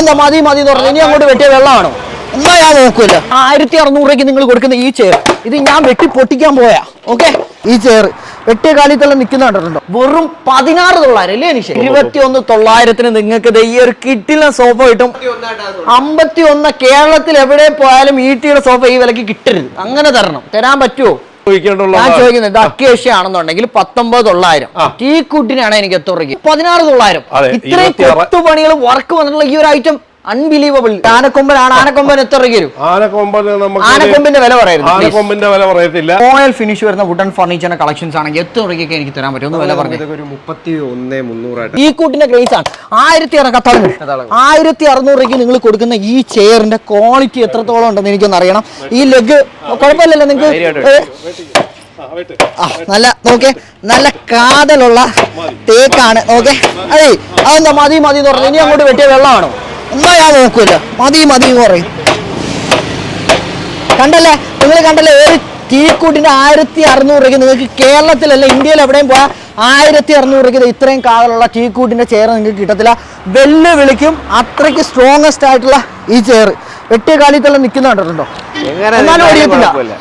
എന്താ മതി മതി എന്ന് പറഞ്ഞു. ഇനി അങ്ങോട്ട് വെട്ടിയ വെള്ളമാണോ? എന്നാ ഞാൻ നോക്കൂല. ആയിരത്തി അറുന്നൂറ് രൂപയ്ക്ക് നിങ്ങൾ കൊടുക്കുന്ന ഈ ചെയർ ഇത് ഞാൻ വെട്ടി പൊട്ടിക്കാൻ പോയാ. ഓക്കെ ഈ ചെയർ വെട്ടിയ കാലിത്തെല്ലാം നിൽക്കുന്ന കണ്ടിട്ടുണ്ടോ? വെറും പതിനാറ് തൊള്ളായിരം അല്ലേ എനിക്ക് ഇരുപത്തി ഒന്ന് തൊള്ളായിരത്തിന് നിങ്ങൾക്ക് ഈ ഒരു കിട്ടില്ല സോഫ കിട്ടും. അമ്പത്തി ഒന്ന് കേരളത്തിൽ എവിടെ പോയാലും ഈട്ടിയുടെ സോഫ ഈ വിലക്ക് കിട്ടരുത്. അങ്ങനെ തരണം. തരാൻ പറ്റുമോ ഞാൻ ചോദിക്കുന്നത് അക്കേഷ്യ ആണെന്നുണ്ടെങ്കിൽ പത്തൊമ്പത് തൊള്ളായിരം. ടീ കുട്ടിനാണ് എനിക്ക് എത്ര പതിനാറ് തൊള്ളായിരം ഇത്രയും. കൊത്തുപണികൾ വർക്ക് വന്നിട്ടുള്ള ഈ ഒരു ഐറ്റം അൺബിലീവബിൾ ആനക്കൊമ്പനാണ് ആനക്കൊമ്പൻ എത്ര രൂപ വരും? ആനക്കൊമ്പന് നമുക്ക് ആനക്കൊമ്പിന്റെ വില പറയുന്നത്. ആനക്കൊമ്പിന്റെ വില പറയത്തില്ല. റോയൽ ഫിനിഷ് വരുന്ന വുഡൻ ഫർണിച്ചറിന്റെ കളക്ഷൻസ് ആണെങ്കിൽ എത്ര രൂപയ്ക്ക് എനിക്ക് തരാൻ പറ്റും? ഒന്ന് വില പറഞ്ഞു. ഇതൊക്കെ ഒരു മുപ്പത്തി ഒന്ന് മുന്നൂറായിട്ട്. ഈ കൂട്ടിന്റെ ഗ്രേസ് ആണ്. ആയിരത്തി അറുന്നൂറ് ആയിരത്തി അറുന്നൂറ് രൂപയ്ക്ക് നിങ്ങൾ കൊടുക്കുന്ന ഈ ചെയറിന്റെ ക്വാളിറ്റി എത്രത്തോളം ഉണ്ടെന്ന് എനിക്കൊന്ന് അറിയണം. ഈ ലെഗ് കുഴപ്പമില്ലല്ലോ നിങ്ങൾക്ക്? നല്ല നോക്കേ നല്ല കാതലുള്ള തേക്കാണ് ഓക്കെ അതെ അതെന്താ മതി മതി എന്ന് പറഞ്ഞു ഇനി അങ്ങോട്ട് വെട്ടിയ വെള്ളമാണോ? എന്നാ ഞാൻ നോക്കൂല. മതി മതി പറയും. കണ്ടല്ലേ? നിങ്ങൾ കണ്ടല്ലേ? ഒരു ടീക്കൂട്ടിന്റെ ആയിരത്തി അറുന്നൂറ് രൂപയ്ക്ക് നിങ്ങൾക്ക് കേരളത്തിലല്ല ഇന്ത്യയിൽ എവിടെയും പോയാൽ ആയിരത്തി അറുന്നൂറ് രൂപയ്ക്ക് ഇത്രയും കാലമുള്ള ടീക്കൂട്ടിന്റെ ചെയർ നിങ്ങൾക്ക് കിട്ടത്തില്ല. വെല്ല് വിളിക്കും അത്രയ്ക്ക് സ്ട്രോങ്ങസ്റ്റ് ആയിട്ടുള്ള ഈ ചെയർ വെട്ടിയ കാലിത്തെല്ലാം നിൽക്കുന്ന കണ്ടിട്ടുണ്ടോ? എങ്ങനെ എന്നാലും നിന്നാലും ഒടിയത്തില്ല.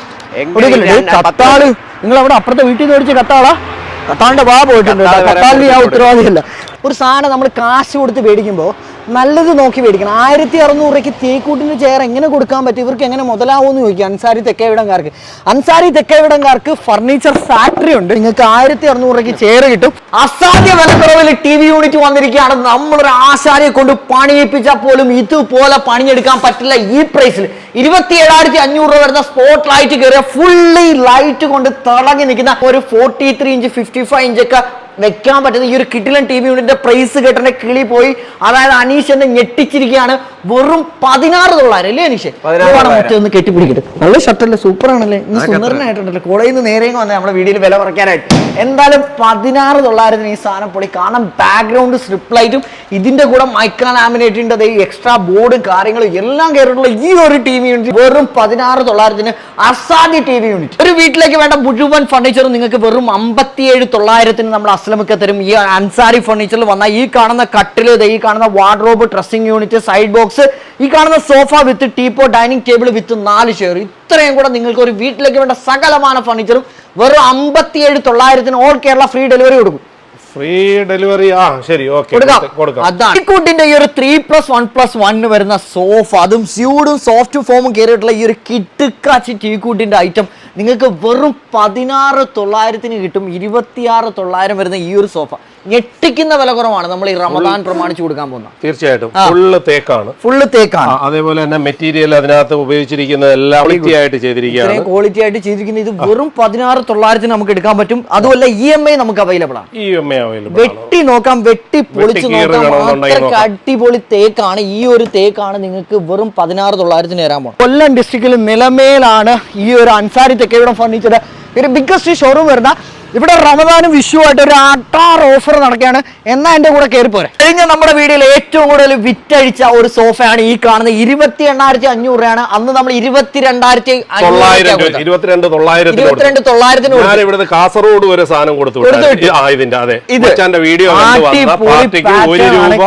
ഒടിയത്തില്ല. കത്താൾ നിങ്ങൾ അവിടെ അപ്പുറത്തെ വീട്ടിൽ നിന്ന് ഓടിച്ച് കത്താളാ? കത്താളിന്റെ വാ പോയിട്ടുണ്ട് കത്താളിന് ഞാൻ ഉത്തരവാദിയല്ല ഒരു സാധനം നമ്മൾ കാശ് കൊടുത്ത് മേടിക്കുമ്പോൾ നല്ലത് നോക്കി മേടിക്കണം. ആയിരത്തി അറുന്നൂറ് രൂപയ്ക്ക് തേക്കൂട്ടിന് ചെയർ എങ്ങനെ കൊടുക്കാൻ പറ്റും? ഇവർക്ക് എങ്ങനെ മുതലാവുമെന്ന് ചോദിക്കുക അൻസാരി തെക്കേവിടംകാർക്ക്. അൻസാരി തെക്കേവിടംകാർക്ക് ഫർണിച്ചർ ഫാക്ടറി ഉണ്ട്. നിങ്ങൾക്ക് ആയിരത്തി അറുന്നൂറ് രൂപയ്ക്ക് ചെയർ കിട്ടും. അസാധ്യ വിലക്കുറവിൽ ടി വി യൂണിറ്റ് വന്നിരിക്കുകയാണ്. നമ്മളൊരു ആശാരിയെ കൊണ്ട് പണിയിപ്പിച്ചാൽ പോലും ഇതുപോലെ പണിയെടുക്കാൻ പറ്റില്ല ഈ പ്രൈസിൽ ഇരുപത്തി ഏഴായിരത്തി അഞ്ഞൂറ് രൂപ വരുന്ന സ്പോട്ട് ലൈറ്റ് കയറിയ ഫുള്ളി ലൈറ്റ് കൊണ്ട് തിളങ്ങി നിൽക്കുന്ന ഒരു forty three inch fifty five ഇഞ്ചൊക്കെ വെക്കാൻ പറ്റുന്ന ഈ ഒരു കിട്ടിലൻ ടി വി യൂണിറ്റിന്റെ പ്രൈസ് കേട്ടെ കിളി പോയി. അതായത് അനീഷ് എന്നെ ഞെട്ടിച്ചിരിക്കുകയാണ്. വെറും പതിനാറ് തൊള്ളായിരം അല്ലേ അനീഷ്? മറ്റൊന്ന് കെട്ടിപ്പിടിക്കട്ടെ നല്ല ഷർട്ടല്ലേ സൂപ്പർ ആണല്ലേ ഇന്ന് സുന്ദരനായിട്ടുണ്ടല്ലോ. കോളേജിൽ നിന്ന് നേരെ വന്നേ. നമ്മുടെ വീഡിയോയിൽ വില കുറയ്ക്കാനായിട്ട്. എന്തായാലും പതിനാറ് തൊള്ളായിരത്തിന് ഈ സാധനം പൊളി. കാരണം ബാക്ക്ഗ്രൗണ്ട് സ്ട്രിപ്പ് ലൈറ്റും ഇതിന്റെ കൂടെ മൈക്രോ ലാമിനേറ്റിന്റെ ഈ എക്സ്ട്രാ ബോർഡും കാര്യങ്ങളും എല്ലാം കയറിയിട്ടുള്ള ഈ ഒരു ടി വി യൂണിറ്റ് വെറും പതിനാറ് തൊള്ളായിരത്തിന് അസാധ്യ ടി വി യൂണിറ്റ് ഒരു വീട്ടിലേക്ക് വേണ്ട മുഴുവൻ ഫർണിച്ചറും നിങ്ങൾക്ക് വെറും അമ്പത്തിയേഴ് തൊള്ളായിരത്തിന് നമ്മൾ അസ്ലമൊക്കെ തരും ഈ അൻസാരി ഫർണിച്ചറിൽ വന്ന ഈ കാണുന്ന കട്ടിൽ ഈ കാണുന്ന wardrobe dressing unit side box ഈ കാണുന്ന sofa with teapoy dining table with നാല് ചെയർ ഇത്രയും കൂടെ നിങ്ങൾക്ക് ഒരു വീട്ടിലേക്ക് വേണ്ട സകലമാന ഫർണിച്ചറും വെറും അമ്പത്തിയേഴ് തൊള്ളായിരത്തിന് ഓൾ കേരള ഫ്രീ ഡെലിവറി കൊടുക്കും. ഫ്രീ ഡെലിവറി ആ ശരി ഓക്കെ അതാണ്. ഈ ഒരു ത്രീ പ്ലസ് വൺ പ്ലസ് വണ്ണിന് വരുന്ന സോഫ അതും സ്യൂഡും സോഫ്റ്റ് ഫോമും കയറിയിട്ടുള്ള ഈ ഒരു കിട്ടുക്കാച്ചി ടീക്കൂട്ടിന്റെ ഐറ്റം നിങ്ങൾക്ക് വെറും പതിനാറ് തൊള്ളായിരത്തിന് കിട്ടും. ഇരുപത്തിയാറ് തൊള്ളായിരം വരുന്ന ഈ ഒരു സോഫ ഞെട്ടിക്കുന്ന വില കുറവാണ്. നമ്മൾ ഈ റമദാൻ പ്രമാണിച്ച് കൊടുക്കാൻ പോകുന്നത്. തീർച്ചയായിട്ടും. ഫുള്ള് തേക്കാണ്. ഫുള്ള് തേക്കാണ്. അതേപോലെ തന്നെ മെറ്റീരിയൽ അതിനകത്ത് ഉപയോഗിച്ചിരിക്കുന്നത് എല്ലാം ക്വാളിറ്റി ആയിട്ട് ചെയ്തിരിക്കുകയാണ്. ക്വാളിറ്റി ആയിട്ട് ചെയ്തിരിക്കുന്നത്. ഇത് വെറും പതിനാറ് തൊള്ളായിരത്തിന് നമുക്ക് എടുക്കാൻ പറ്റും. അതുമല്ല ഇ എം ഐ നമുക്ക് അവൈലബിൾ ആണ്. ഇ എം ആണ് വെട്ടി നോക്കാം വെട്ടി പൊളിച്ച് നോക്കാം. അടിപൊളി തേക്കാണ്. ഈ ഒരു തേക്കാണ് നിങ്ങൾക്ക് വെറും പതിനാറ് തൊള്ളായിരത്തിന് തരാൻ പോകും കൊല്ലം ഡിസ്ട്രിക്റ്റിൽ നിലമേലാണ് ഈ ഒരു അൻസാരി തെക്കേവിടം ഫർണിച്ചർ ഒരു ബിഗ്ഗസ്റ്റ് ഷോറൂം വരുന്ന ഇവിടെ റമദാനും വിഷുവായിട്ട് ഒരു അട്ടാർ ഓഫർ നടക്കുകയാണ്. എന്നാ എന്റെ കൂടെ കയറി പോരെ. കഴിഞ്ഞ നമ്മുടെ വീഡിയോയിൽ ഏറ്റവും കൂടുതൽ വിറ്റഴിച്ച ഒരു സോഫയാണ് ഈ കാണുന്ന ഇരുപത്തി എണ്ണായിരത്തി അഞ്ഞൂറ് രൂപയാണ്. അന്ന് നമ്മൾ ഇരുപത്തിരണ്ടായിരത്തി തൊള്ളായിരം രൂപ ഇരുപത്തിരണ്ട് തൊള്ളായിരത്തിന് കൊടുത്തു. കാസർഗോഡ് വരെ സാധനം കൊടുത്തു ഇതിന്റെ അതെ. ഇത്. വീഡിയോ ഒരു രൂപ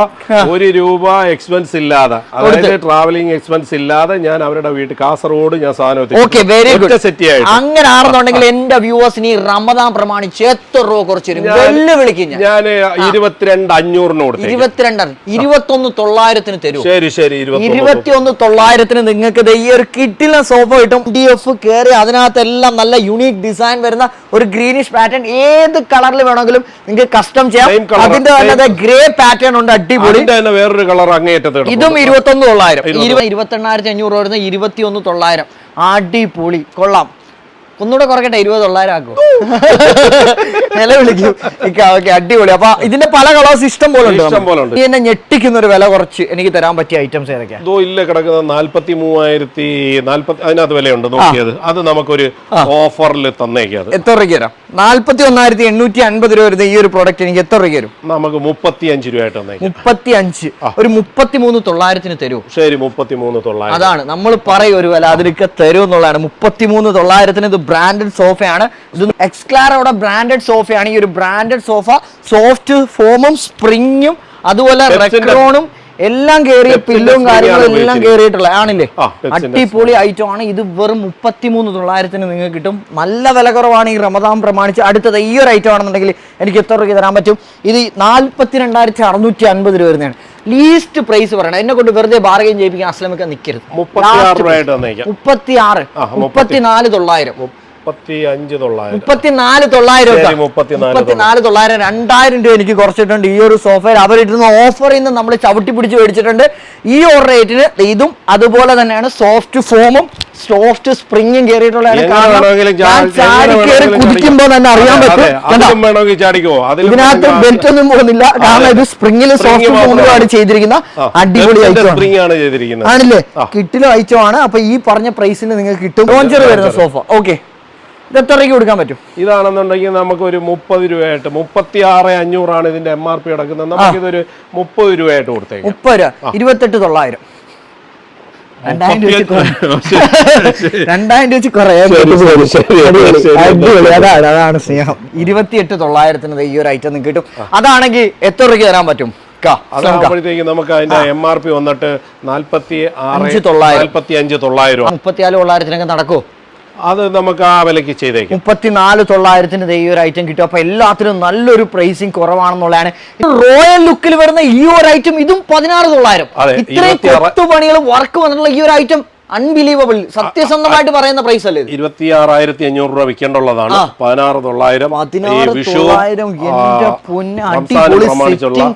ഒരു രൂപ എക്സ്പെൻസ് ഇല്ലാതെ. അതായത് ട്രാവലിംഗ് എക്സ്പെൻസ് ഇല്ലാതെ ഞാൻ അവരുടെ വീട്ടിൽ കാസർഗോഡ് ഞാൻ സാധനം. ഓക്കെ വെരി ഗുഡ് സെറ്റ് അങ്ങനെ ആണെന്നുണ്ടെങ്കിൽ എന്റെ വ്യൂവേഴ്സിന് ഈ റമദാൻ പ്രമാണിച്ച് എത്ര രൂപ കുറച്ച് വെല്ലുവിളിക്കും ഞാൻ. ഇരുപത്തിരണ്ട് അഞ്ഞൂറിന് കൊടുത്തു ഇരുപത്തിരണ്ടാണ് ഇരുപത്തൊന്ന് തൊള്ളായിരത്തിന് തരും. ശരി ശരി ഇരുപത്തി ഇരുപത്തിയൊന്ന് തൊള്ളായിരത്തിന് നിങ്ങൾക്ക് ഈ ഒരു കിട്ടിലെ സോഫ കിട്ടും. ഡി എഫ് കയറി അതിനകത്തെല്ലാം നല്ല യുണീക് ഡിസൈൻ വരുന്ന ഒരു ഗ്രീനിഷ് പാറ്റേൺ ഏത് കളറിൽ വേണമെങ്കിലും നിങ്ങൾക്ക് കസ്റ്റം ചെയ്യാം. അതിന്റെ തന്നെ ഗ്രേ പാറ്റേൺ ഉണ്ട് അടിപൊളി. വേറൊരു കളർ അങ്ങേറ്റത് ഇതും ഇരുപത്തി ഇരുപത്തൊന്ന് തൊള്ളായിരം. ഇരുപത്തി- എണ്ണായിരത്തി അഞ്ഞൂറ് വരുന്ന വരുന്ന ഇരുപത്തിയൊന്ന് തൊള്ളായിരം. അടിപൊളി. കൊള്ളാം. ഒന്നുകൂടെ കുറക്കട്ടെ ഇരുപത് തൊള്ളായിരം ആക്കും. നിലവിളിക്കും. ഓക്കെ അടിപൊളി. അപ്പൊ ഇതിന്റെ പല കളേഴ്സ് ഇഷ്ടം പോലെ ഉണ്ട്. ഈ എന്നെ ഞെട്ടിക്കുന്ന ഒരു വില കുറച്ച് എനിക്ക് തരാൻ പറ്റിയ ഐറ്റംസ് ഏതൊക്കെയാ? ഇതോ ഇല്ല കിടക്കുന്ന നാല്പത്തി മൂവായിരത്തി നാല്പത്തി അതിനകത്ത് വിലയുണ്ട് നോക്കിയത്. അത് നമുക്കൊരു ഓഫറിൽ തന്നേക്കാം എത്ര രൂപയ്ക്ക് തരാം? നാല്പത്തി ഒന്നായിരത്തി എണ്ണൂറ്റി അൻപത് രൂപ വരുന്ന ഈ ഒരു പ്രോഡക്റ്റ് എനിക്ക് എത്ര രൂപയ്ക്ക് വരും നമുക്ക് മുപ്പത്തി അഞ്ച് രൂപയായിട്ട് മുപ്പത്തി അഞ്ച് ഒരു മുപ്പത്തി മൂന്ന് തൊള്ളായിരത്തിന് തരൂ. ശരി മുപ്പത്തി മൂന്ന് തൊള്ളായിരം. അതാണ്. നമ്മൾ പറയും ഒരു വില അതിനൊക്കെ തരും എന്നുള്ളതാണ്. മുപ്പത്തി മൂന്ന് തൊള്ളായിരത്തിന് ഇത് ബ്രാൻഡഡ് സോഫയാണ്. ഇത് എക്സ്ക്ലാറോടെ ബ്രാൻഡഡ് സോഫയാണ്. ഈ ഒരു ബ്രാൻഡഡ് സോഫ സോഫ്റ്റ് ഫോമും സ്പ്രിങ്ങും അതുപോലെ റെക്രോണും എല്ലാം ന്റെ പില്ലും കാര്യങ്ങളും എല്ലാം കയറിയിട്ടുള്ള ആണില്ലേ? അടിപൊളി ഐറ്റം ആണ്. ഇത് വെറും മുപ്പത്തിമൂന്ന് തൊള്ളായിരത്തിന് നിങ്ങൾക്ക് കിട്ടും. നല്ല വില കുറവാണ് ഈ റമദാൻ പ്രമാണിച്ച് അടുത്തത് ഈ ഒരു ഐറ്റം ആണെന്നുണ്ടെങ്കിൽ എനിക്ക് എത്ര രൂപ തരാൻ പറ്റും? ഇത് നാൽപ്പത്തി രണ്ടായിരത്തി അറുന്നൂറ്റി അൻപത് രൂപ വരുന്നതാണ്. ലീസ്റ്റ് പ്രൈസ് പറയണം. എന്നെ കൊണ്ട് വെറുതെ ബാർഗൈൻ ചെയ്യിപ്പിക്കാൻ അസ്ലമൊക്കെ നിൽക്കരുത് മുപ്പത്തി ആറ് തൊള്ളായിരം. മുപ്പത്തി അഞ്ച് തൊള്ളായിരം. മുപ്പത്തിനാല് തൊള്ളായിരം മുപ്പത്തിനാല് മുപ്പത്തിനാല് തൊള്ളായിരം. രണ്ടായിരം രൂപ എനിക്ക് കുറച്ചിട്ടുണ്ട്. ഈ ഒരു സോഫയിൽ അവരിട്ടുന്ന ഓഫറിൽ നിന്ന് നമ്മൾ ചവിട്ടി പിടിച്ച് മേടിച്ചിട്ടുണ്ട്. ഈ ഒരു റേറ്റിന് ഇതും അതുപോലെ തന്നെയാണ് സോഫ്റ്റ് ഫോമും സോഫ്റ്റ് കയറി വേണമെങ്കിലും തന്നെ അറിയാൻ പറ്റും. ഇതിനകത്ത് ബെൽറ്റ് ഒന്നും പോകുന്നില്ല കാരണം ഇത് സ്പ്രിംഗിൽ സോഫ്റ്റ് ഫോമിലാണ് ഫോമിലുമാണ് ചെയ്തിരിക്കുന്ന അടിപൊളി ആണല്ലേ? കിട്ടിലും ഐറ്റം ആണ് അപ്പൊ ഈ പറഞ്ഞ പ്രൈസിന് നിങ്ങൾക്ക് കിട്ടും ലോഞ്ചർ വരുന്ന സോഫ ഓക്കെ ഇത് എത്ര രൂപയ്ക്ക് കൊടുക്കാൻ പറ്റും. ഇതാണെന്നുണ്ടെങ്കിൽ നമുക്ക് ഒരു മുപ്പത് രൂപയായിട്ട് മുപ്പത്തി ആറ് അഞ്ഞൂറാണ് ഇതിന്റെ എം ആർ പി കിടക്കുന്നത് നമുക്ക് ഇതൊരു മുപ്പത് രൂപയായിട്ട് കൊടുത്തേക്കാം. മുപ്പത് രൂപ. ഇരുപത്തെട്ട് തൊള്ളായിരം. രണ്ടായിരം രൂപ കുറേ. അടിപൊളി, അതാണ് അതാണ് സ്നേഹം. ഇരുപത്തിയെട്ട് തൊള്ളായിരത്തിന് ഈ ഒരു ഐറ്റം നിങ്ങൾക്ക് കിട്ടും. അതാണെങ്കിൽ എത്ര രൂപയ്ക്ക് തരാൻ പറ്റും. അതാകുമ്പോഴത്തേക്ക് നമുക്ക് അതിന്റെ എം ആർ പി വന്നിട്ട് നാല്പത്തി ആറ് തൊള്ളായിരം. നാല്പത്തി അഞ്ച് തൊള്ളായിരം. മുപ്പത്തിനാല് തൊള്ളായിരത്തിനൊക്കെ നടക്കുമോ അത് നമുക്ക് ആ വിലക്ക് ചെയ്തേക്കാം. മുപ്പത്തിനാല് തൊള്ളായിരത്തിന് ഈ ഒരു ഐറ്റം കിട്ടും. അപ്പൊ എല്ലാത്തിനും നല്ലൊരു പ്രൈസിങ് കുറവാണെന്നുള്ളതാണ്. റോയൽ ലുക്കിൽ വരുന്ന ഈ ഒരു ഐറ്റം ഇതും പതിനാറ് തൊള്ളായിരം. ഇത്രയും പണികളും വർക്ക് വന്നിട്ടുള്ള ഈ ഒരു ഐറ്റം അൺബിലീവബിൾ സത്യസന്ധമായിട്ട് പറയുന്ന പ്രൈസ് അല്ലേ ഇരുപത്തി ആറായിരത്തി അഞ്ഞൂറ് രൂപ വിൽക്കേണ്ടുള്ളതാണ്. ആ. പതിനാറ് തൊള്ളായിരം.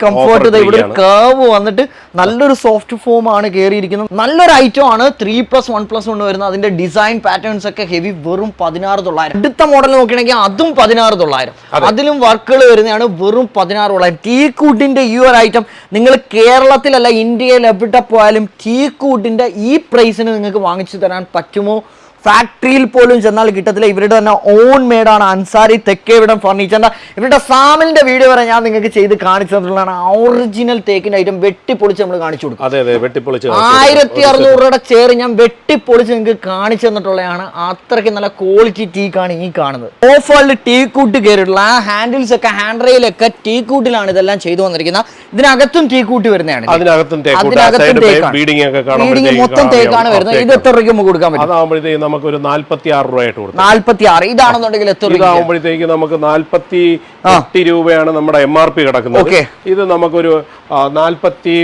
കംഫോർട്ട് ഇവിടെ കേവ് വന്നിട്ട് നല്ലൊരു സോഫ്റ്റ് ഫോം ആണ് കയറിയിരിക്കുന്നത് നല്ലൊരു ഐറ്റം ആണ്. ത്രീ പ്ലസ് വൺ പ്ലസ് കൊണ്ട് വരുന്നത് അതിന്റെ ഡിസൈൻ പാറ്റേൺസ് ഒക്കെ ഹെവി വെറും പതിനാറ് തൊള്ളായിരം. അടുത്ത മോഡൽ നോക്കുകയാണെങ്കിൽ അതും പതിനാറ് തൊള്ളായിരം. അതിലും വർക്കുകൾ വരുന്നതാണ് വെറും പതിനാറ് തൊള്ളായിരം. ടീക്കൂട്ടിന്റെ ഈ ഒരു ഐറ്റം നിങ്ങൾ കേരളത്തിലല്ല ഇന്ത്യയിൽ എവിടെ പോയാലും ടീക്കൂട്ടിന്റെ ഈ പ്രൈസിന് നിങ്ങൾക്ക് വാങ്ങിച്ചു തരാൻ പറ്റുമോ ഫാക്ടറിയിൽ പോലും ചെന്നാൽ കിട്ടത്തില്ല. ഇവരുടെ തന്നെ ഓൺ മേഡാണ് അൻസാരി തെക്കേവിടം ഫർണിച്ചറിന്റെ ഇവരുടെ സാമിലിന്റെ വീഡിയോ വരെ ഞാൻ നിങ്ങൾക്ക് ചെയ്ത് കാണിച്ചു തന്നിട്ടുള്ളതാണ്. ഒറിജിനൽ തേക്കിന്റെ ഐറ്റം വെട്ടിപ്പൊളിച്ച് നമ്മൾ കാണിച്ചു കൊടുക്കും. അതെ അതെ വെട്ടിപ്പൊളിച്ച് ആയിരത്തി അറുന്നൂറ് രൂപയുടെ ചെയർ ഞാൻ വെട്ടിപ്പൊളിച്ച് നിങ്ങൾക്ക് കാണിച്ചു തന്നിട്ടുള്ളതാണ്. അത്രയ്ക്ക് നല്ല ക്വാളിറ്റി ടീക്കാണ് ഈ കാണുന്നത്. ഓഫറിൽ ടീ കൂട്ട് കയറിയിട്ടുള്ള ആ ഹാൻഡിൽസ് ഒക്കെ ഹാൻഡ് റെയിലൊക്കെ ടീ കൂട്ടിലാണ് ഇതെല്ലാം ചെയ്തു വന്നിരിക്കുന്നത്. ഇതിനകത്തും ടീ കൂട്ട് വരുന്നതാണ് അതിനകത്തും മൊത്തം തേക്കാണ് വരുന്നത്. ഇത് എത്ര രൂപയ്ക്ക് നമുക്ക് കൊടുക്കാൻ പറ്റും. നമുക്ക് ഒരു നാൽപ്പത്തി ആറ് രൂപയായിട്ട് കൊടുക്കും. നാല്പത്തി ആറ് ഇതാണെന്നുണ്ടെങ്കിൽ ഇതാകുമ്പോഴത്തേക്ക് നമുക്ക് നാൽപ്പത്തി എട്ട് രൂപയാണ് നമ്മുടെ എം ആർ പി കിടക്കുന്നത്. ഓക്കെ. ഇത് നമുക്കൊരു നാല്പത്തി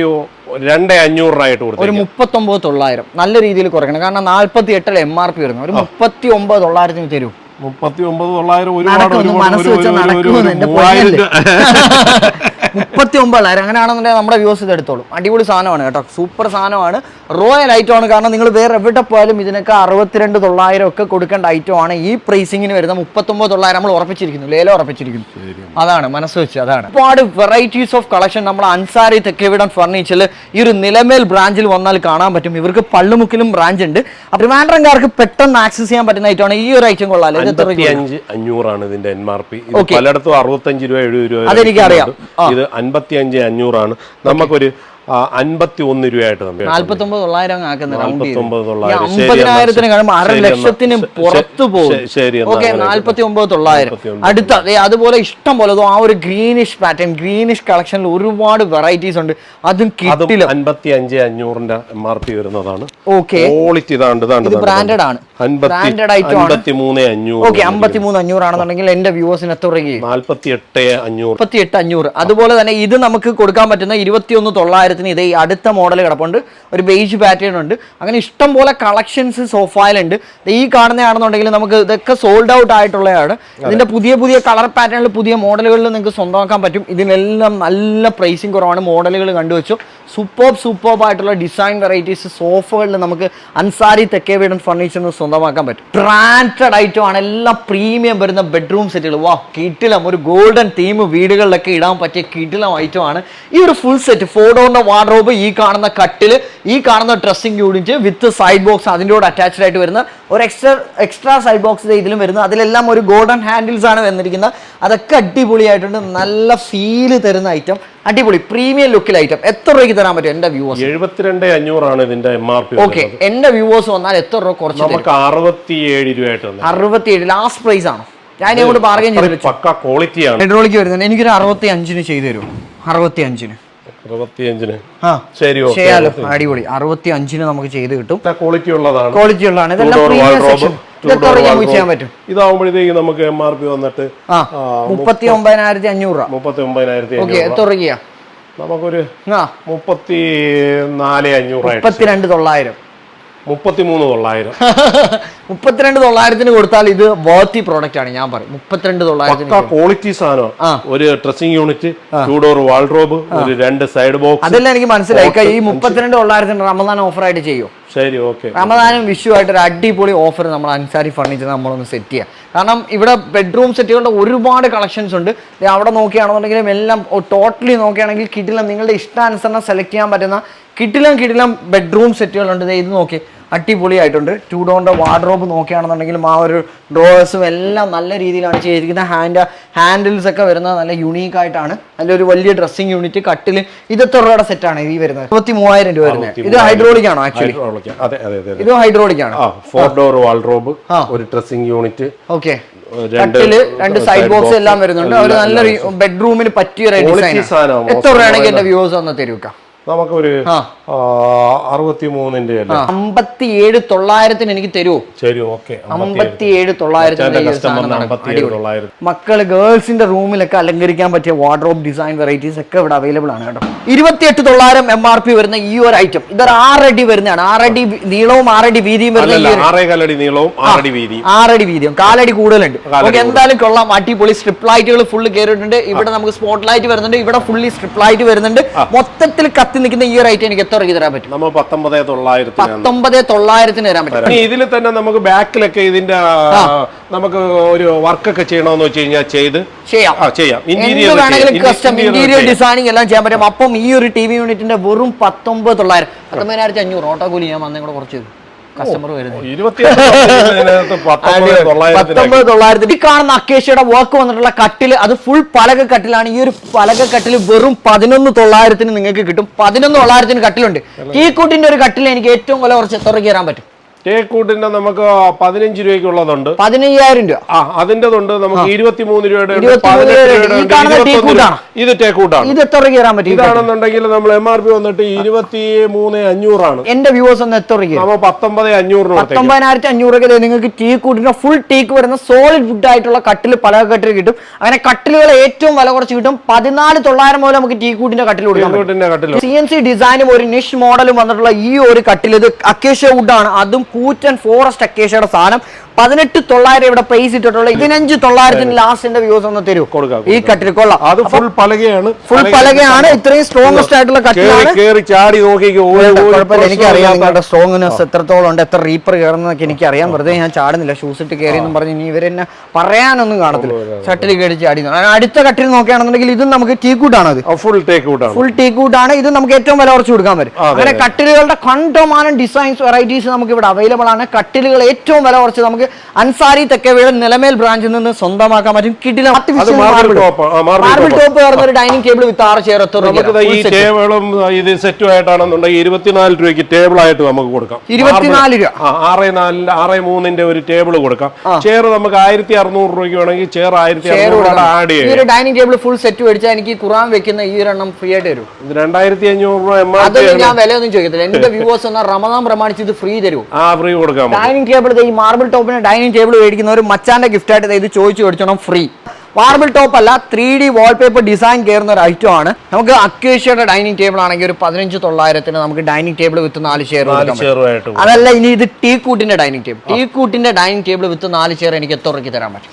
രണ്ട് അഞ്ഞൂറ് രൂപയായിട്ട് ഒരു കൊടുക്കും മുപ്പത്തൊമ്പത് തൊള്ളായിരം. നല്ല രീതിയിൽ കുറയ്ക്കണം. കാരണം നാല്പത്തി എട്ടിൽ എം ആർ പി വരുന്നത് ഒരു മുപ്പത്തി ഒമ്പത് തൊള്ളായിരത്തിന് തരൂ. മുപ്പത്തി ഒമ്പത് തൊള്ളായിരം ഒരുപാട് ഒരുപാട് മുപ്പത്തി ഒമ്പതായിരം അങ്ങനെയാണെന്നുണ്ടെങ്കിൽ നമ്മുടെ വ്യൂസ് ഇത് എടുത്തോളും. അടിപൊളി സാധനമാണ് കേട്ടോ. സൂപ്പർ സാധനമാണ്. റോയൽ ഐറ്റം ആണ്. കാരണം നിങ്ങൾ വേറെ എവിടെ പോയാലും ഇതിനൊക്കെ അറുപത്തിരണ്ട് തൊള്ളായിരം ഒക്കെ കൊടുക്കേണ്ട ഐറ്റം ആണ്. ഈ പ്രൈസിങ്ങിന് വരുന്ന മുപ്പത്തൊമ്പത് തൊള്ളായിരം നമ്മൾ ഉറപ്പിച്ചിരിക്കുന്നു. ലേലം ഉറപ്പിച്ചിരിക്കുന്നു. അതാണ് മനസ്സ് വെച്ച് അതാണ്. ഒരുപാട് വെറൈറ്റീസ് ഓഫ് കളക്ഷൻ നമ്മൾ അൻസാരി തെക്കേവിടൻ ഫർണിച്ചറിൽ ഈ ഒരു നിലമേൽ ബ്രാഞ്ചിൽ വന്നാൽ കാണാൻ പറ്റും. ഇവർക്ക് പള്ളുമുക്കിലും ബ്രാഞ്ച് ഉണ്ട്. അപ്പൊ ട്രിവാൻഡ്രംകാർക്ക് പെട്ടെന്ന് ആക്സസ് ചെയ്യാൻ പറ്റുന്ന ഐറ്റമാണ് ഈ ഒരു ഐറ്റം കൊള്ളാലോ അഞ്ഞൂറാണ് ഇതിന്റെ എൻ ആർ പി. പലയിടത്തും അറുപത്തഞ്ച് രൂപ എഴുപത് രൂപ അതെനിക്കറിയാം. ഇത് അൻപത്തി അഞ്ച് അഞ്ഞൂറാണ്. നമുക്കൊരു അൻപത്തി ഒന്ന് രൂപയായിട്ട് നാല്പത്തൊമ്പത് തൊള്ളായിരം നാല്പത്തൊമ്പത് തൊള്ളായിരം. അമ്പതിനായിരത്തിന് കാണുമ്പോൾ അര ലക്ഷത്തിന് പുറത്തു പോകും. ശരി, ഓക്കെ നാല്പത്തി ഒമ്പത് തൊള്ളായിരം. അടുത്ത അതുപോലെ ഇഷ്ടം പോലെ ആ ഒരു ഗ്രീനിഷ് പാറ്റേൺ ഗ്രീനിഷ് കളക്ഷനിൽ ഒരുപാട് വെറൈറ്റീസ് ഉണ്ട്. അതും കിട്ടില്ല അൻപത്തി അഞ്ച് അഞ്ഞൂറിന്റെ എം ആർ പി വരുന്നതാണ് ഓക്കെ. ക്വാളിറ്റി ഇതാണ്ട് ഇതാണ്ട് ഇത് branded ആണ്. ബ്രാൻഡഡ് item ആണ്. അൻപത്തി മൂന്ന് അഞ്ഞൂറ് ഓക്കെ അമ്പത്തി മൂന്ന് അഞ്ഞൂറാണെന്നുണ്ടെങ്കിൽ എന്റെ വ്യൂവേഴ്സിന് എത്ര രൂപയ്ക്ക്? എട്ട് അഞ്ഞൂറ്. മുപ്പത്തി എട്ട് അഞ്ഞൂറ്. അതുപോലെ തന്നെ ഇത് നമുക്ക് കൊടുക്കാൻ പറ്റുന്ന ഇരുപത്തിയൊന്ന് തൊള്ളായിരത്തിന് ഇതേ അടുത്ത മോഡൽ കിടപ്പുണ്ട്. ഒരു ബേജ് പാറ്റേൺ ഉണ്ട്. അങ്ങനെ ഇഷ്ടം പോലെ കളക്ഷൻസ് സോഫായിലുണ്ട്. ഈ കാണുന്നതാണെന്നുണ്ടെങ്കിൽ നമുക്ക് ഇതൊക്കെ സോൾഡ് ഔട്ട് ആയിട്ടുള്ളതാണ്. ഇതിന്റെ പുതിയ പുതിയ കളർ പാറ്റേണിൽ പുതിയ മോഡലുകളിൽ നിങ്ങൾക്ക് സ്വന്തമാക്കാൻ പറ്റും. ഇതിനെല്ലാം നല്ല പ്രൈസിങ് കുറവാണ് മോഡലുകൾ കണ്ടുവച്ചു. സൂപ്പർബ് സൂപ്പർബ് ആയിട്ടുള്ള ഡിസൈൻ വെറൈറ്റീസ് സോഫകളിൽ നമുക്ക് അൻസാരി തെക്കേ വീടൻ ഫർണിച്ചറിന് സ്വന്തമാക്കാൻ പറ്റും. ബ്രാൻഡഡ് ഐറ്റം ആണ് എല്ലാം പ്രീമിയം വരുന്ന ബെഡ്റൂം സെറ്റുകൾ വാ കിട്ടിലം ഒരു ഗോൾഡൻ തീം വീടുകളിലൊക്കെ ഇടാൻ പറ്റിയ കിട്ടിലം ഐറ്റം ആണ്. ഈ ഒരു ഫുൾ സെറ്റ് ഫോഡോറിന്റെ വാർഡ്രോബ് ഈ കാണുന്ന കട്ടിൽ ഈ കാണുന്ന dressing unit with side box അതിന്റെ കൂടെ അറ്റാച്ച്ഡ് ആയിട്ട് വരുന്ന ഒരു എക്സ്ട്രാ എക്സ്ട്രാ സൈഡ് ബോക്സ് ഇതിലും വരുന്നത്. അതിലെല്ലാം ഒരു ഗോൾഡൻ ഹാൻഡിൽസ് ആണ് വന്നിരിക്കുന്നത്. അതൊക്കെ അടിപൊളിയായിട്ടുണ്ട്. നല്ല ഫീൽ തരുന്ന ഐറ്റം അടിപൊളി പ്രീമിയം ലുക്കിൽ ഐറ്റം എത്ര രൂപയ്ക്ക് തരാൻ പറ്റും എന്റെ വ്യൂവേഴ്സ് എഴുപത്തിരണ്ട് അഞ്ഞൂറാണ് ഇതിന്റെ എം ആർ പി ഓക്കെ എന്റെ വ്യൂവേഴ്സ് വന്നാൽ എത്ര രൂപ കുറച്ച് നമുക്ക് അറുപത്തിയേഴ് രൂപയായിട്ട് അറുപത്തിയേഴ് ലാസ്റ്റ് പ്രൈസ് ആണ്. ഞാൻ ഇങ്ങോട്ട് ബാർഗൈൻ ചെയ്ത് ക്വാളിറ്റിയാണ് ഹൈഡ്രോളിക്ക് വരുന്നത് എനിക്കൊരു അറുപത്തി അഞ്ചിന് ചെയ്തു തരും. അറുപത്തി അഞ്ചിന് അടിപൊളി. അറുപത്തി അഞ്ചിന് നമുക്ക് ചെയ്ത് കിട്ടും. ക്വാളിറ്റി ഉള്ളതാണ്. ക്വാളിറ്റി ഉള്ളതാണ്. ഇതെല്ലാം പ്രീമിയം സെക്ഷൻ പറ്റും. ഇതാവുമ്പോഴത്തേക്ക് നമുക്ക് എം ആർ പി വന്നിട്ട് മുപ്പത്തി ഒമ്പതിനായിരത്തി അഞ്ഞൂറ് രൂപ. മുപ്പത്തി ഒമ്പതിനായിരത്തി എത്ര നമുക്കൊരു മുപ്പത്തി നാല് അഞ്ഞൂറായിട്ട് മുപ്പത്തിരണ്ട് തൊള്ളായിരം. മുപ്പത്തി മൂന്ന് തൊള്ളായിരം. മുപ്പത്തിരണ്ട് തൊള്ളായിരത്തിന് കൊടുത്താൽ ഇത് വർത്തി പ്രോഡക്റ്റ് ആണ് ഞാൻ പറയും. മുപ്പത്തിരണ്ട് തൊള്ളായിരത്തിന് പക്ക ക്വാളിറ്റി സാധനം. ഒരു dressing unit two door wardrobe ഒരു രണ്ട് സൈഡ് ബോക്സ് അതെല്ലാം എനിക്ക് മനസ്സിലായി. ഈ മുപ്പത്തിരണ്ട് തൊള്ളായിരത്തിന് റമദാൻ ഓഫർ ആയിട്ട് ചെയ്യും? ശരി ഓക്കെ റമദാനും വിഷു ആയിട്ട് ഒരു അടിപൊളി ഓഫർ നമ്മൾ അൻസാരി ഫർണിച്ചർ നമ്മളൊന്ന് സെറ്റ് ചെയ്യാം. കാരണം ഇവിടെ ബെഡ്റൂം സെറ്റുകളുടെ ഒരുപാട് കളക്ഷൻസ് ഉണ്ട്. അവിടെ നോക്കുകയാണെന്നുണ്ടെങ്കിലും എല്ലാം ടോട്ടലി നോക്കുകയാണെങ്കിൽ കിട്ടില്ല നിങ്ങളുടെ ഇഷ്ടാനുസരണം സെലക്ട് ചെയ്യാൻ പറ്റുന്ന കിടിലം കിട്ടിലും ബെഡ്റൂം സെറ്റുകളുണ്ട് ഇത് നോക്കി. അടിപൊളിയായിട്ടുണ്ട്. ടു ഡോറിന്റെ വാർഡ്രോബ് നോക്കുകയാണെന്നുണ്ടെങ്കിലും ആ ഒരു ഡ്രോവേഴ്സും എല്ലാം നല്ല രീതിയിലാണ് ചെയ്തിരിക്കുന്നത്. ഹാൻഡ് ഹാൻഡിൽസ് ഒക്കെ വരുന്നത് നല്ല യുണീക്ക് ആയിട്ടാണ്. നല്ലൊരു വലിയ ഡ്രസ്സിങ് യൂണിറ്റ് കട്ടിൽ ഇത് രൂപയുടെ സെറ്റാണ് ഈ വരുന്നത്. ഇരുപത്തി മൂവായിരം രൂപ വരുന്നത്. ഇത് ഹൈഡ്രോളിക് ആണോ ആക്ച്വലി ഇത് ഹൈഡ്രോളിക് ആണ്? Four door wardrobe. ഒരു ഡ്രസ്സിംഗ് യൂണിറ്റ് ഓക്കെ. കട്ടിൽ രണ്ട് സൈഡ് ബോക്സ് എല്ലാം വരുന്നുണ്ട്. ഒരു നല്ല നല്ലൊരു ബെഡ്റൂമിന് പറ്റിയ ഒരു Quality ഡിസൈൻ. എത്ര രൂപയാണെങ്കിൽ എന്റെ വ്യൂസ് ഒന്ന് തരൂക്ക നമുക്കൊരു. അറുപത്തി മൂന്നിന്റെ അമ്പത്തി ഏഴ് തൊള്ളായിരത്തിന് എനിക്ക് തരുമോ ശരി ഓക്കെ. അമ്പത്തി ഏഴ് തൊള്ളായിരത്തിന് മക്കൾ ഗേൾസിന്റെ റൂമിലൊക്കെ അലങ്കരിക്കാൻ പറ്റിയ വാർഡ്രോബ് ഡിസൈൻ വെറൈറ്റീസ് ഒക്കെ ഇവിടെ അവൈലബിൾ ആണ് കേട്ടോ. ഇരുപത്തിയെട്ട് തൊള്ളായിരം എം ആർ പി വരുന്ന ഈ ഒരു ഐറ്റം ഇതൊരു ആറടി വരുന്നതാണ്. ആറടി അടി നീളവും ആറടി വീതിയും വരുന്ന നീളവും ആറടി വീതിയും. കാലടി കൂടുതലുണ്ട്. നമുക്ക് എന്തായാലും കൊള്ളാം. അടിപൊളി സ്ട്രിപ്പ് ലൈറ്റുകൾ ഫുള്ള് കയറിയിട്ടുണ്ട് ഇവിടെ നമുക്ക് സ്പോട്ട് ലൈറ്റ് വരുന്നുണ്ട്. ഇവിടെ ഫുള്ളി സ്ട്രിപ്പ് ലൈറ്റ് വരുന്നുണ്ട്. മൊത്തത്തിൽ കത്തി നിൽക്കുന്ന ഈ റേറ്റ് എനിക്ക് എത്ര തരാൻ പറ്റും? നമ്മൾ പത്തൊമ്പതേ തൊള്ളായിരത്തിന് തരാൻ പറ്റും. ഇതിൽ തന്നെ നമുക്ക് ബാക്കിലൊക്കെ ഇതിന്റെ നമുക്ക് ഒരു വർക്കൊക്കെ ചെയ്യണമെന്ന് വെച്ച് കഴിഞ്ഞാൽ ചെയ്ത്. ചെയ്യാം. ചെയ്യാം. ഇന്റീരിയർ വേണമെങ്കിലും കസ്റ്റം ഇന്റീരിയർ ഡിസൈനിങ് എല്ലാം ചെയ്യാൻ പറ്റും. അപ്പം ഈ ഒരു ടി വി യൂണിറ്റിന്റെ വെറും പത്തൊമ്പത് തൊള്ളായിരം. പത്തൊമ്പതിനായിരത്തി അഞ്ഞൂറ്. ഓട്ടോ കൂലി ഞാൻ വന്നേ കൂടെ കുറച്ച്. കസ്റ്റമർ വരുന്നത്. ഇരുപത്തിയഞ്ച് പത്തൊമ്പത് തൊള്ളായിരത്തി ഈ കാണുന്ന അക്കേഷ്യയുടെ വർക്ക് വന്നിട്ടുള്ള കട്ടിൽ അത് ഫുൾ പലക കട്ടിലാണ്. ഈ ഒരു പലക കട്ടിൽ വെറും പതിനൊന്ന് തൊള്ളായിരത്തിന് നിങ്ങൾക്ക് കിട്ടും. പതിനൊന്ന് തൊള്ളായിരത്തിന് കട്ടിലുണ്ട്. കീക്കൂട്ടിന്റെ ഒരു കട്ടിൽ എനിക്ക് ഏറ്റവും വില കുറച്ച് എത്ര കയറാൻ പറ്റും? ടേക്കൂട്ടിന്റെ നമുക്ക് പതിനഞ്ച് രൂപയ്ക്കുള്ളതുണ്ട്. പതിനയ്യായിരം രൂപ. ആ അതിന്റെതുണ്ട് നമുക്ക് ഇരുപത്തിമൂന്ന് രൂപയുടെ ഉണ്ട്, 23 പതിനെട്ട് രൂപയുടെ രൂപയുടെ ഈ ഉണ്ട്, കാണുന്ന ഇരുപത്തൊന്ന് ടീക്കൂട്ടാണ്. രൂപ. ഇത് ടേക്കൂട്ടാണ് ഇത് എത്ര കയറാൻ പറ്റും? ഇതാണെന്നുണ്ടെങ്കിൽ നമ്മൾ എം ആർ പി വന്നിട്ട് ഇരുപത്തി മൂന്ന് അഞ്ഞൂറാണ്. എന്റെ വ്യൂവേഴ്സ് ഒന്ന് എത്ര നമ്മൾ നമ്മ പത്തൊമ്പത് അഞ്ഞൂറിന് കൊടുത്തേക്കും. പത്തൊമ്പതിനായിരത്തി അഞ്ഞൂറ് നിങ്ങൾക്ക് ടീ കൂട്ടിന്റെ ഫുൾ ടീക്ക് വരുന്ന സോളിഡ് ഫുഡ് ആയിട്ടുള്ള കട്ടിൽ പല കട്ടിൽ കിട്ടും. അങ്ങനെ കട്ടിലുകൾ ഏറ്റവും വില കുറച്ച് കിട്ടും. പതിനാല് തൊള്ളായിരം മുതൽ നമുക്ക് ടീ കൂട്ടിന്റെ കട്ടിൽ കൊടുക്കാം സി എൻ സി ഡിസൈനും ഒരു നിഷ് മോഡലും വന്നിട്ടുള്ള ഈ ഒരു കട്ടിൽ ഇത് അക്കേഷ്യ വുഡാണ് അതും കൂറ്റൻ ഫോറസ്റ്റ് അക്കേഷ്യയുടെ സാധനം പതിനെട്ട് തൊള്ളായിരം ഇവിടെ പ്രൈസ് ഇട്ടിട്ടുള്ള ഇതിനഞ്ച് തൊള്ളായിരത്തിന് ലാസ്റ്റിന്റെ വ്യൂസ് ഒന്ന് തരൂ. കൊടുക്കാം, ഈ കട്ടിൽ കൊള്ളാം. അത് ഫുൾ പലകയാണ്. ഫുൾ പലകയാണ് ഇത്രയും സ്ട്രോങ്സ്റ്റ് ആയിട്ടുള്ള കട്ടിലാണ് ചാടി എനിക്കറിയാം നിങ്ങളുടെ സ്ട്രോങ്നെസ് എത്രത്തോളം ഉണ്ട് എത്ര റീപ്പർ കയറുന്നതൊക്കെ എനിക്കറിയാം. വെറുതെ ഞാൻ ചാടുന്നില്ല. ഷൂസ് ഇട്ട് കയറി എന്ന് പറഞ്ഞ് ഇനി ഇവരെന്നെ പറയാനൊന്നും കാണത്തില്ല. ഷട്ടിൽ കയറി ചാടി അടുത്ത കട്ടിൽ നോക്കുകയാണെന്നുണ്ടെങ്കിൽ ഇതും നമുക്ക് ടീക്കൂട്ടാണ് അത്. ഫുൾ ടേക്കൂട്ടാണ് ഫുൾ ടീക്കൂട്ടാണ് ഇത് നമുക്ക് ഏറ്റവും വില കുറച്ച് കൊടുക്കാൻ പറ്റും. അങ്ങനെ കട്ടിലുകളുടെ കണ്ടമാനം ഡിസൈൻസ് വെറൈറ്റീസ് നമുക്ക് ഇവിടെ അവൈലബിൾ ആണ്. കട്ടിലുകൾ ഏറ്റവും വില കുറച്ച് നമുക്ക് അൻസാരി തെക്കവയുടെ നിലമേൽ ബ്രാഞ്ചിൽ നിന്ന് സ്വന്തമാക്കാൻ പറ്റും. കിടില മാർബിൾ ടോപ്പ് കയറുന്ന ഒരു ഡൈനിങ് ടേബിൾ വിത്ത് ആറ് ചെയർ നമുക്ക് ഈ ടേബിളും ഇത് സെറ്റും ആയിട്ടാണെന്നുണ്ടെങ്കിൽ ഇരുപത്തിനാല് രൂപയ്ക്ക് ടേബിൾ ആയിട്ട് നമുക്ക് കൊടുക്കാം. ഇരുപത്തിനാല് രൂപ. ആറ് നാലിന്റെ ആറ് മൂന്നിന്റെ ഒരു ടേബിൾ കൊടുക്കാം. ചെയർ നമുക്ക് ആയിരത്തി അറുന്നൂറ് രൂപയ്ക്ക് വേണമെങ്കിൽ ചെയർ ആയിരത്തി അറുന്നൂറ് ആഡ് ഒരു ഡൈനിങ് ടേബിൾ ഫുൾ സെറ്റ് മേടിച്ചാൽ എനിക്ക് ഖുറാൻ വെക്കുന്ന ഈ ഒരെണ്ണം ഫ്രീ ആയിട്ട് തരും. രണ്ടായിരത്തി അഞ്ഞൂറ് രൂപ അതൊന്നും ഞാൻ വിലയൊന്നും ചോദിക്കത്തില്ല. എന്റെ വ്യൂവേഴ്സ് എന്നാൽ റമദാൻ പ്രമാണിച്ച് ഇത് ഫ്രീ തരും. ആ ഫ്രീ കൊടുക്കാം നമുക്ക്. ഡൈനിങ് ടേബിൾ ഈ മാർബിൾ ടോപ്പിന് ഡൈനിങ് ടേബിൾ മേടിക്കുന്നവർ മച്ചാന്റെ ഗിഫ്റ്റ് ആയിട്ട് ഇത് ചോദിച്ചു മേടിച്ചോണം ഫ്രീ മാർബിൾ ടോപ്പ് അല്ല ത്രീ ഡി വാൾപേപ്പർ ഡിസൈൻ കയറുന്ന ഒരു ഐറ്റം ആണ്. നമുക്ക് അക്വേഷ്യയുടെ ഡൈനിങ് ടേബിൾ ആണെങ്കിൽ ഒരു പതിനഞ്ച് തൊള്ളായിരത്തിന് നമുക്ക് ഡൈനിങ് ടേബിൾ വിത്ത് നാല് ചെയർ. അതല്ല ഇനി ഇത് ടീ കൂട്ടിന്റെ ഡൈനിങ് ടേബിൾ. ടീ കൂട്ടിന്റെ ഡൈനിങ് ടേബിൾ വിത്ത് നാല് ചെയർ എനിക്ക് എത്ര രൂപയ്ക്ക് തരാൻ പറ്റും?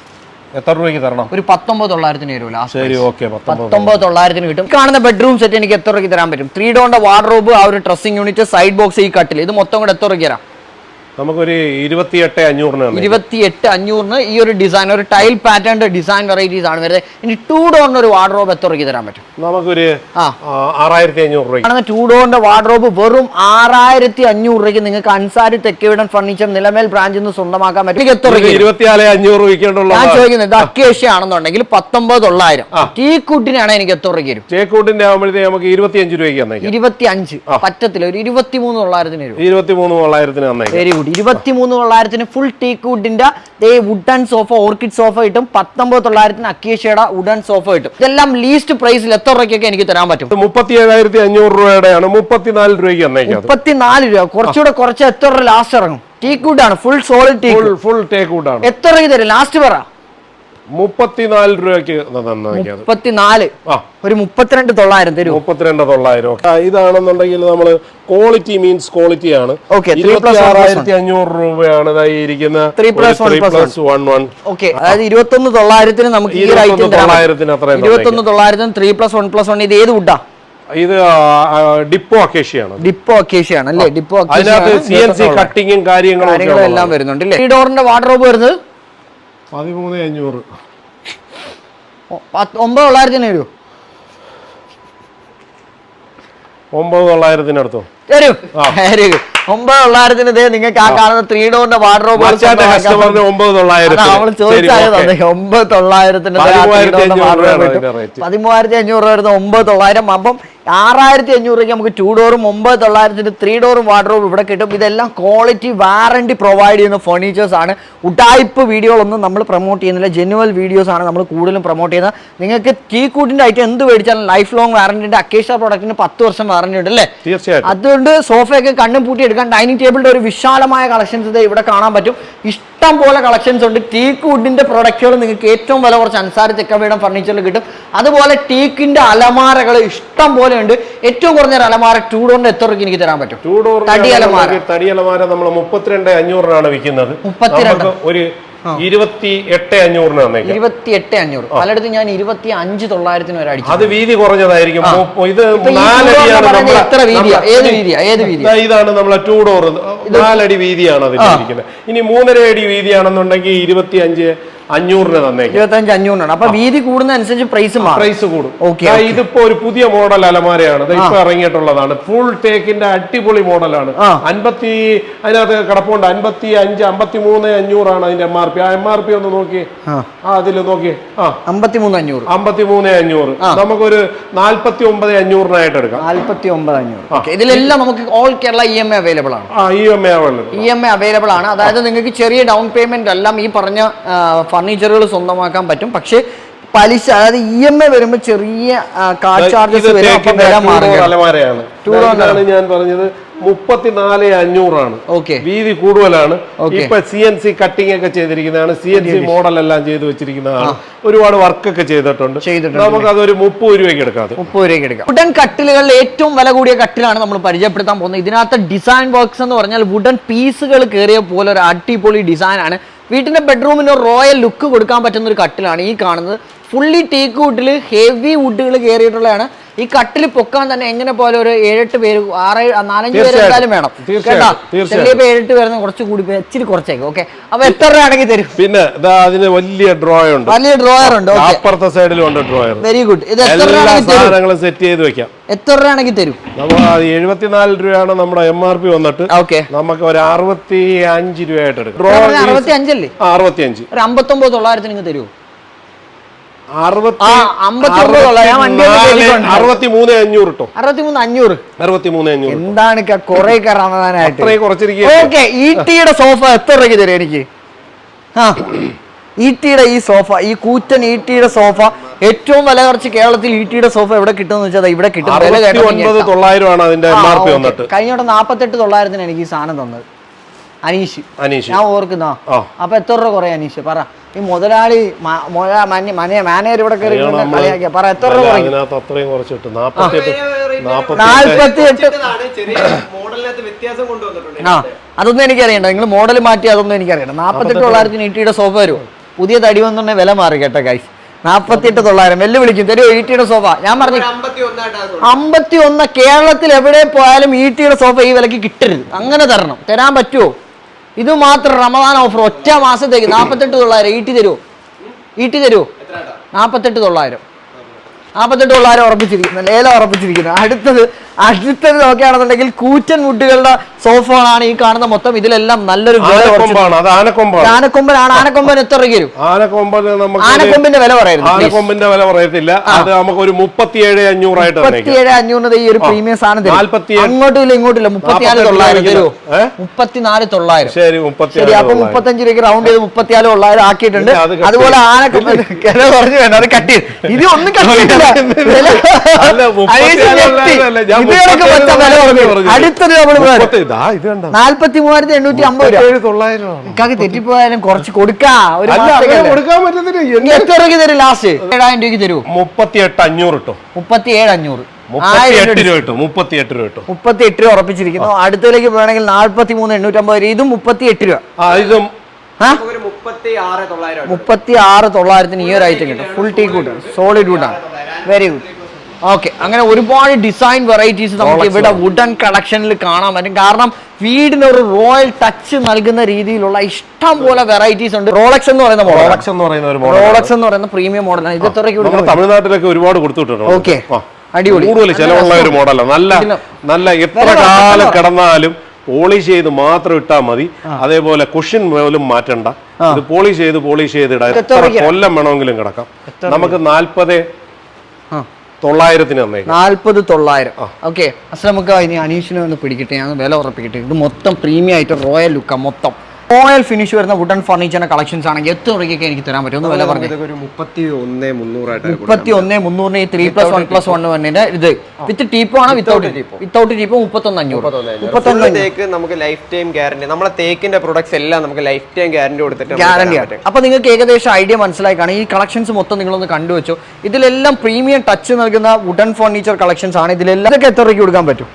എത്ര രൂപയ്ക്ക് തരണം? ഒരു പത്തൊമ്പത് തൊള്ളായിരത്തിന് വരും ശരി ഓക്കെ പത്തൊമ്പത് പത്തൊമ്പത് തൊള്ളായിരത്തിന് കിട്ടും. കാണുന്ന ബെഡ്റൂം സെറ്റ് എനിക്ക് എത്ര രൂപയ്ക്ക് തരാൻ പറ്റും? ത്രീ ഡോന്റെ വാർഡ്രോബ് ആ ഒരു ഡ്രസ്സിംഗ് യൂണിറ്റ് സൈഡ് ബോക്സ് ഈ കട്ടിൽ ഇത് മൊത്തം കൂടെ എത്ര രൂപയ്ക്ക് തരാം? നമുക്കൊരു ഇരുപത്തിയെട്ട് അഞ്ഞൂറിന് തന്നെ ഇരുപത്തി എട്ട് അഞ്ഞൂറിന് ഈ ഒരു ഡിസൈൻ ഒരു ടൈൽ പാറ്റേൺ ഡിസൈൻ വെറൈറ്റീസ് ആണ് വരുന്നത്. ഇനി ടൂ ഡോറിന് ഒരു വാർഡ്രോബ് എത്ര രൂപയ്ക്ക് തരാൻ പറ്റും? നമുക്കൊരു ആറായിരത്തി അഞ്ഞൂറ് രൂപ ടൂ ഡോറിന്റെ വാർഡ്രോബ് വെറും ആറായിരത്തി അഞ്ഞൂറ് രൂപയ്ക്ക് നിങ്ങൾക്ക് അൻസാരി തെക്കേവിടൻ ഫർണിച്ചർ നിലമേൽ ബ്രാഞ്ചിൽ നിന്ന് സ്വന്തമാക്കാൻ പറ്റും. എത്ര ഇരുപത്തിനാല് അഞ്ഞൂറ് വിൽക്കേണ്ടുള്ള ഞാൻ ചോദിക്കുന്നത് ഇത് അക്കേഷ്യ ആണെന്നുണ്ടെങ്കിൽ പത്തൊമ്പത് തൊള്ളായിരം ടീ കുട്ടിനാണ് എനിക്ക് എത്ര രൂപയ്ക്ക് വരും ടീക്കൂട്ടിന്റെ ആകുമ്പോഴത്തേക്ക് നമുക്ക് ഇരുപത്തിയഞ്ച് രൂപയ്ക്ക് ഇരുപത്തി അഞ്ച് പറ്റത്തില്ല ഒരു ഇരുപത്തി മൂന്ന് തൊള്ളായിരത്തിന് വരും ഇരുപത്തി മൂന്ന് തൊള്ളായിരത്തിന് വെരി ഗുഡ് വുഡ് ഇരുപത്തി മൂന്ന് തൊള്ളായിരത്തിന് ഫുൾ ടീക്ക് വുഡിന്റെ വുഡൻ സോഫ ഓർക്കിഡ് സോഫ കിട്ടും പത്തൊമ്പത് തൊള്ളായിരത്തിന് അക്കേഷ്യയുടെ വുഡൻ സോഫ കിട്ടും ഇതെല്ലാം ലീസ്റ്റ് പ്രൈസിൽ എത്ര രൂപയ്ക്കൊക്കെ എനിക്ക് തരാൻ പറ്റും? മുപ്പത്തി ഏഴായിരത്തി അഞ്ഞൂറ് രൂപയുടെയാണ് മുപ്പത്തിനാല് രൂപയ്ക്ക് മുപ്പത്തിനാല് രൂപ. കുറച്ചുകൂടെ കുറച്ച് എത്ര രൂപ ലാസ്റ്റ് ഇറങ്ങും. ടീക്ക് വുഡ് ആണ്. Full solid teak full full wood ആണ്. എത്ര രൂപ തരും? ലാസ്റ്റ് പറ. മുപ്പത്തിനാല് രൂപയ്ക്ക് മുപ്പത്തിനാല്? ഒരു മുപ്പത്തിരണ്ട് തൊള്ളായിരം തരും. മുപ്പത്തിരണ്ട് തൊള്ളായിരം. ഇതാണെന്നുണ്ടെങ്കിൽ നമ്മൾ ക്വാളിറ്റി മീൻസ് ക്വാളിറ്റി ആണ്. ഇരുപത്തി അഞ്ഞൂറ് രൂപയാണ് ഇരിക്കുന്ന Three plus plus one one okay അതായത് ഇരുപത്തൊന്ന് തൊള്ളായിരത്തിന് നമുക്ക്. തൊള്ളായിരത്തിന് അത്രയും ഇരുപത്തൊന്ന് തൊള്ളായിരത്തിന് three plus one plus one ഇത് ഏത് വുഡാ ഇത് ഡിപ്പോ അക്കേഷ്യയാണ്. ഡിപ്പോ അക്കേഷ്യാണ് അല്ലേ? ഡിപ്പോ അതിനകത്ത് സി എൻ സി കട്ടിങ്ങും കാര്യങ്ങളും എല്ലാം. വരുന്നുണ്ട് അല്ലേ? ഈ ഡോറിന്റെ വാർഡ്രോബ് വരുന്നത്? പതിമൂന്ന് അഞ്ഞൂറ്. ഒമ്പത് തൊള്ളായിരത്തിന് വരുമോ ഒമ്പത് തൊള്ളായിരത്തിനടുത്തോ വെരി. ഗുഡ് ഒമ്പത് തൊള്ളായിരത്തിന് ഇതേ നിങ്ങൾക്ക് ആ കാണുന്ന ത്രീ ഡോറിന്റെ വാർഡ്രോബ് കസ്റ്റമറിന് ഒമ്പത് തൊള്ളായിരത്തിന്. പതിമൂവായിരത്തി അഞ്ഞൂറ് രൂപ വരുന്ന ഒമ്പത് തൊള്ളായിരം. അപ്പം ആറായിരത്തി അഞ്ഞൂറ് രൂപയ്ക്ക് നമുക്ക് ടു ഡോറും ഒമ്പത് തൊള്ളായിരത്തിന് ത്രീ ഡോറും വാർഡ്രോബ് ഇവിടെ കിട്ടും. ഇതെല്ലാം ക്വാളിറ്റി വാറണ്ടി പ്രൊവൈഡ് ചെയ്യുന്ന ഫർണിച്ചേഴ്സ് ആണ്. ഉടായ്പ് വീഡിയോകളൊന്നും നമ്മൾ പ്രൊമോട്ട് ചെയ്യുന്നില്ല. ജെനുവൽ വീഡിയോസ് ആണ് നമ്മൾ കൂടുതലും പ്രൊമോട്ട് ചെയ്യുന്നത്. നിങ്ങൾക്ക് ടീ കൂട്ടിന്റെ ഐറ്റം എന്ത് മേടിച്ചാലും ലൈഫ് ലോങ് വാറണ്ടി ഉണ്ട് അക്കേഷ പ്രോഡക്റ്റിന് പത്ത് വർഷം വാറണ്ടി ഉണ്ട് അല്ലേ? തീർച്ചയായിട്ടും. അതുകൊണ്ട് സോഫയൊക്കെ കണ്ണും പൂട്ടി എടുക്കാൻ ഡൈനിങ് ടേബിളിന്റെ ഒരു വിശാലമായ കളക്ഷൻസ് ഇത് ഇവിടെ കാണാൻ പറ്റും. ഇഷ്ടം പോലെ കളക്ഷൻസ് ഉണ്ട്. ടീക്ക് വുഡിന്റെ പ്രൊഡക്റ്റുകൾ നിങ്ങൾക്ക് ഏറ്റവും വില കുറച്ച് അൻസാര തെക്കവീടം ഫർണിച്ചറിൽ കിട്ടും. അതുപോലെ ടീക്കിന്റെ അലമാരകൾ ഇഷ്ടം പോലെ ഉണ്ട്. ഏറ്റവും കുറഞ്ഞ ഒരു അലമാര ടൂ ഡോറിന്റെ എത്ര രൂപയ്ക്ക് എനിക്ക് തരാൻ പറ്റും? ടൂ ഡോർ തടി അലമാര. തടി അലമാര നമ്മൾ മുപ്പത്തിരണ്ട് അഞ്ഞൂറിനാണ് വിൽക്കുന്നത്. മുപ്പത്തിരണ്ട്. ഒരു ഇരുപത്തി എട്ട് അഞ്ഞൂറിന് തന്നേക്കാം. ഇരുപത്തി എട്ട് അഞ്ഞൂറ് പലയിടത്തും ഞാൻ ഇരുപത്തി അഞ്ച് തൊള്ളായിരത്തിന് വരെ അടിച്ചു അത് വീതി കുറഞ്ഞതായിരിക്കും. ഇത് നാലടിയാണ് എത്ര വീതിയാ? നമ്മളെ- ഏത് വീതിയാ? ഏത് വീതിയാ? ഇതാണ് നമ്മളെ ടൂ ഡോർ നാലടി വീതിയാണ് അതിൽ ഇരിക്കുന്നത്. ഇനി മൂന്നര അടി വീതിയാണെന്നുണ്ടെങ്കിൽ ഇരുപത്തി അഞ്ച് അഞ്ഞൂറിന് തന്നേക്കാം. ഇരുപത്തഞ്ച് അഞ്ഞൂറിനാണ്. അപ്പൊ വീതി കൂടുന്നതനുസരിച്ച് പ്രൈസ് പ്രൈസ് കൂടും. ഇതിപ്പോ ഒരു പുതിയ മോഡൽ അലമാരയാണ്. ഇപ്പൊ ഇറങ്ങിയിട്ടുള്ളതാണ്. ഫുൾ ടേക്കിന്റെ അടിപൊളി മോഡലാണ്. അൻപത്തി അതിനകത്ത് കിടപ്പുണ്ട്. അൻപത്തി അഞ്ച് അമ്പത്തി മൂന്ന് അഞ്ഞൂറാണ് അതിന്റെ എം ആർ പി ആ എം ആർ പി ഒന്ന് നോക്കി. ആ. അതിൽ അതിൽ നോക്കി. ആ. അമ്പത്തിമൂന്ന് അഞ്ഞൂറ്. അമ്പത്തി മൂന്ന് അഞ്ഞൂറ് നമുക്കൊരു നാല്പത്തി ഒമ്പത് അഞ്ഞൂറിനായിട്ട് എടുക്കാം. നാല്പത്തി ഒമ്പത് അഞ്ഞൂറ് ഇതിലെല്ലാം നമുക്ക് all Kerala E M A available ആണ്. ഇ എം ഐ അവൈലബിൾ ആണ്. അതായത് നിങ്ങൾക്ക് ചെറിയ ഡൗൺ പേയ്മെന്റ് എല്ലാം ഈ പറഞ്ഞ ഫർണിച്ചറുകൾ സ്വന്തമാക്കാൻ പറ്റും. പക്ഷേ പലിശ അതായത് ഇ എം ഐ വരുമ്പോൾ ചെറിയ കാർഡ് ചാർജസ് വരും ഞാൻ പറഞ്ഞത്. മുപ്പത്തിനാല് അഞ്ഞൂറാണ്. ഓക്കെ. വീതി കൂടുതലാണ്. ഇപ്പൊ സി എൻ സി കട്ടിംഗ് ഒക്കെ ചെയ്തിരിക്കുന്നതാണ്. സി എൻ സി മോഡൽ എല്ലാം ചെയ്ത് വെച്ചിരിക്കുന്നതാണ് ഒരുപാട് വർക്ക് ഒക്കെ ചെയ്തിട്ടുണ്ട്. നമുക്ക് അതൊരു മുപ്പത് രൂപയ്ക്ക് എടുക്കാം. മുപ്പത് രൂപയ്ക്ക് എടുക്കാം. വുഡൻ കട്ടിലുകളിൽ ഏറ്റവും വില കൂടിയ കട്ടിലാണ് നമ്മൾ പരിചയപ്പെടുത്താൻ പോകുന്നത്. ഇതിനകത്ത് ഡിസൈൻ വർക്ക്സ് എന്ന് പറഞ്ഞാൽ വുഡൻ പീസുകൾ കയറിയ പോലെ ഒരു അടിപൊളി ഡിസൈൻ ആണ് വീട്ടിന്റെ ബെഡ്റൂമിന് റോയൽ ലുക്ക് കൊടുക്കാൻ പറ്റുന്ന ഒരു കട്ടിലാണ് ഈ കാണുന്നത്. ഫുള്ളി ടീക്ക് വുഡിൽ ഹെവി വുഡുകൾ കയറിയിട്ടുള്ളതാണ് ഈ കട്ടിൽ പൊക്കാൻ തന്നെ എങ്ങനെ പോലെ ഒരു ഏഴെട്ട് പേര് ആറ് നാലഞ്ച് പേര്. എന്തായാലും വേണം. കേട്ടോ. ചെറിയ ഏഴെട്ട് പേരുന്ന കുറച്ച് കൂടി ഇച്ചിരി കുറച്ചേക്കും ഓക്കെ അപ്പൊ എത്ര രൂപ ആണെങ്കിൽ തരും? പിന്നെ അതിന് വലിയ ഡ്രോയർ ഉണ്ട്. വലിയ ഡ്രോയർ ഉണ്ട് അപ്പുറത്തെ സൈഡിലും ഉണ്ട് ഡ്രോയർ വെരി ഗുഡ് ഇത് എത്ര സാധനങ്ങളും സെറ്റ് ചെയ്ത് വെക്കാം. എത്ര രൂപ ആണെങ്കിൽ തരും? എഴുപത്തിനാല് രൂപയാണ് നമ്മുടെ എം ആർ പി വന്നിട്ട്. ഓക്കെ നമുക്ക് ഒരു അറുപത്തി അഞ്ച് രൂപയായിട്ട് എടുക്കാം. അറുപത്തി അഞ്ചല്ലേ അറുപത്തി അഞ്ച് ഒരു അമ്പത്തൊമ്പത് തൊള്ളായിരത്തിന് തരുമോ അറുപത്തി ആ, അമ്പത്തിയൊമ്പത് ഉള്ള, ഞാൻ വണ്ടി ഒന്ന് കയറ്റിക്കൊണ്ട് അറുപത്തി മൂന്ന് അഞ്ഞൂറ് കേട്ടോ അറുപത്തിമൂന്ന് അഞ്ഞൂറ് അറുപത്തി മൂന്ന് അഞ്ഞൂറ്. എന്താണ് കൊറേ റമദാനായിട്ട്? ഓക്കെ ഈട്ടിയുടെ സോഫ എത്ര രൂപയ്ക്ക് തരും എനിക്ക്? ആ ഈട്ടിയുടെ ഈ സോഫ ഈ കൂറ്റൻ ഈട്ടിയുടെ സോഫ ഏറ്റവും വില കുറച്ച് കേരളത്തിൽ ഈട്ടിയുടെ സോഫ എവിടെ കിട്ടുമെന്ന് വെച്ചാൽ ഇവിടെ കിട്ടും കഴിഞ്ഞ വട്ടം നാപ്പത്തെട്ട് തൊള്ളായിരത്തിന് എനിക്ക് ഈ സാധനം തന്നത്. അനീഷ്. അനീഷ്. ഞാൻ ഓർക്കുന്ന. അപ്പൊ എത്ര രൂപ കുറെ അനീഷ്? പറ. ഈ മുതലാളി മാനേജർ ഇവിടെ കയറി കളിയാക്കിയ. പറ എത്ര രൂപ അതിനകത്ത് അത്രയും കുറച്ചിട്ട് ആ അതൊന്നും എനിക്കറിയണ്ട. നിങ്ങൾ മോഡൽ മാറ്റി അതൊന്നും എനിക്കറിയണ്ട. നാപ്പത്തെട്ട് തൊള്ളായിരത്തിന് ഇട്ടിയുടെ സോഫ വരുമോ? പുതിയ തടി വന്നുണ്ടെങ്കിൽ വില മാറി കേട്ടോ ഗൈസ് നാപ്പത്തിയെട്ട് തൊള്ളായിരം. വെല്ലു വിളിക്കും തരുമോ ഈട്ടിയുടെ സോഫ? ഞാൻ പറഞ്ഞു അമ്പത്തി ഒന്ന് കേരളത്തിൽ എവിടെ പോയാലും ഈട്ടിയുടെ സോഫ ഈ വിലക്ക് കിട്ടരുത്. അങ്ങനെ തരണം. തരാൻ പറ്റുമോ ഇത് മാത്രം റമദാൻ ഓഫർ ഒറ്റ മാസത്തേക്ക് നാൽപ്പത്തെട്ട് തൊള്ളായിരം. ഈട്ടി തരുമോ ഈട്ടി തരുമോ നാൽപ്പത്തെട്ട് തൊള്ളായിരം. നാൽപ്പത്തെട്ട് തൊള്ളായിരം ഉറപ്പിച്ചിരിക്കുന്നു ലേലം ഉറപ്പിച്ചിരിക്കുന്നു. അടുത്തത് അടുത്തത് നോക്കുകയാണെന്നുണ്ടെങ്കിൽ കൂറ്റൻ വുഡുകളുടെ സോഫകളാണ് ഈ കാണുന്ന മൊത്തം ഇതിലെല്ലാം നല്ലൊരു ആനക്കൊമ്പാണ്. ആനക്കൊമ്പനാണ് ആനക്കൊമ്പൻ എത്ര രൂപ വരും ആനക്കൊമ്പിന്റെ വില പറയുന്നത് ആനക്കൊമ്പിന്റെ വില പറയത്തില്ല. അത് നമുക്ക് ഒരു മുപ്പത്തിയേഴ് അഞ്ഞൂറായിട്ട് മുപ്പത്തിയേഴ് അഞ്ഞൂറിന് ഈ ഒരു പ്രീമിയം സാധനം തരും. നാല്പത്തിയേഴ്. അങ്ങോട്ടും ഇല്ല ഇങ്ങോട്ടും ഇല്ല. മുപ്പത്തിനാല് തൊള്ളായിരം തരുമോ മുപ്പത്തിനാല് തൊള്ളായിരം. ശരി മുപ്പത്തിയേഴ് ശരി അപ്പൊ. മുപ്പത്തഞ്ച് രൂപയ്ക്ക് റൗണ്ട് ചെയ്ത് മുപ്പത്തിനാല് തൊള്ളായിരം ആക്കിയിട്ടുണ്ട്. അതുപോലെ. ആനക്കൊമ്പൻ വില പറഞ്ഞു വേണ്ട അത് കട്ട് ഇത് ഒന്നും കട്ട് ചെയ്തില്ല അല്ല, മുപ്പത്തിനാല് അനീഷ് ഞെട്ടി. തൊള്ളായിരം അല്ല, ഞാൻ ഇത് കണക്ക് മുപ്പത്തിയേഴ് വെച്ച വില തൊള്ളായിരം കുറഞ്ഞു. പറഞ്ഞു. അടുത്തത് നമ്മൾ നാല്പത്തി മൂവായിരത്തി എണ്ണൂറ്റി അമ്പത്. ഇക്കാക്ക് തെറ്റിപ്പോയാലും കുറച്ച് കൊടുക്കാ. ഒരു എത്ര രൂപയ്ക്ക് തരും ലാസ്റ്റ്? ഏഴായിരം രൂപയ്ക്ക് തരൂ. മുപ്പത്തിയെട്ട് അഞ്ഞൂറ് കിട്ടും മുപ്പത്തി ഏഴ് അഞ്ഞൂറ്. മുപ്പത്തിയെട്ട് രൂപ മുപ്പത്തിയെട്ട് രൂപ ഉറപ്പിച്ചിരിക്കുന്നു. അടുത്തതിലേക്ക് വേണമെങ്കിൽ നാല്പത്തി മൂന്ന് എണ്ണൂറ്റമ്പത് രൂപ. ഇതും മുപ്പത്തി എട്ട് രൂപ ഇതും മുപ്പത്തി ആറ് തൊള്ളായിരം തൊള്ളായിരത്തിന് ഈ ഒരു ഐറ്റം കിട്ടും. ഫുൾ ടീ കൂട്ട് സോളിഡ് കൂട്ടാണ് വെരി ഗുഡ് ഓക്കെ അങ്ങനെ ഒരുപാട് ഡിസൈൻ വെറൈറ്റീസ് നമുക്ക് ഇവിടെ വുഡൻ കളക്ഷനിൽ കാണാൻ പറ്റും. കാരണം വീടിന് ഒരു റോയൽ ടച്ച് നൽകുന്ന രീതിയിലുള്ള ഇഷ്ടം പോലെ വെറൈറ്റീസ് ഉണ്ട്. റോളക്സ് എന്ന് പറയുന്ന മോഡൽ റോളക്സ് എന്ന് പറയുന്ന ഒരു മോഡൽ റോളക്സ് എന്ന് പറയുന്ന പ്രീമിയം മോഡലാണ് ഇത് എത്രയ്ക്ക് തമിഴ്നാട്ടിലൊക്കെ ഒരുപാട് കൊടുത്തിട്ടുണ്ട് ഓക്കെ അടിപൊളി. കൂടുതൽ ചിലവുള്ള ഒരു മോഡലാണ് നല്ല നല്ല എത്ര കാലം കിടന്നാലും പോളിഷ് ചെയ്ത് മാത്രം ഇട്ടാൽ മതി. അതേപോലെ കുഷൻ പോലും മാറ്റണ്ട. ഇത് പോളിഷ് ചെയ്ത് പോളിഷ് ചെയ്ത് ഇടാം? കൊല്ലം വേണമെങ്കിലും കിടക്കാം. നമുക്ക് നാൽപ്പത് തൊള്ളായിരത്തിന് നാല്പത് നാൽപ്പത് തൊള്ളായിരം. ഓക്കെ അസല നമുക്ക് ഇനി അനീഷിനെ ഒന്ന് പിടിക്കട്ടെ. ഞാൻ വില ഉറപ്പിക്കട്ടെ. ഇത് മൊത്തം പ്രീമിയം ആയിട്ട് റോയൽ ലുക്ക മൊത്തം. റോയൽ ഫിനിഷ് വരുന്ന വുഡൻ ഫർണിച്ചറിന്റെ കളക്ഷൻസ് ആണെങ്കിൽ എത്ര രൂപയ്ക്ക് എനിക്ക് തരാൻ പറ്റും. ഒന്ന് വില പറഞ്ഞു. മുപ്പത്തി ഒന്ന് മുന്നൂറായിട്ട് മുപ്പത്തി ഒന്ന് മുന്നൂറിന് ഈ three plus one plus one വണ്ണിന്റെ ഇത്. വിത്ത് ടീപ്പോ ആണ് വിത്തൗട്ട് വിത്തൗട്ട് ടീപ്പോ മുപ്പത്തൊന്ന് അഞ്ഞൂറ്. തേക്ക് നമുക്ക് ലൈഫ് ടൈം ഗ്യാരണ്ടി നമ്മളെ തേക്കിന്റെ പ്രൊഡക്ട്സ് എല്ലാം നമുക്ക് ലൈഫ് ടൈം ഗ്യാരണ്ടി കൊടുത്തിട്ട് ഗ്യാരണ്ടി അപ്പൊ നിങ്ങൾക്ക് ഏകദേശം ഐഡിയ മനസ്സിലായി കാണും ഈ കളക്ഷൻസ് മൊത്തം നിങ്ങളൊന്ന് കണ്ടുവച്ചു. ഇതിലെല്ലാം പ്രീമിയം ടച്ച് നൽകുന്ന വുഡൻ ഫർണിച്ചർ കളക്ഷൻസ് ആണ്. ഇതിലെല്ലാം ഇതൊക്കെ എത്ര രൂപയ്ക്ക് കൊടുക്കാൻ പറ്റും?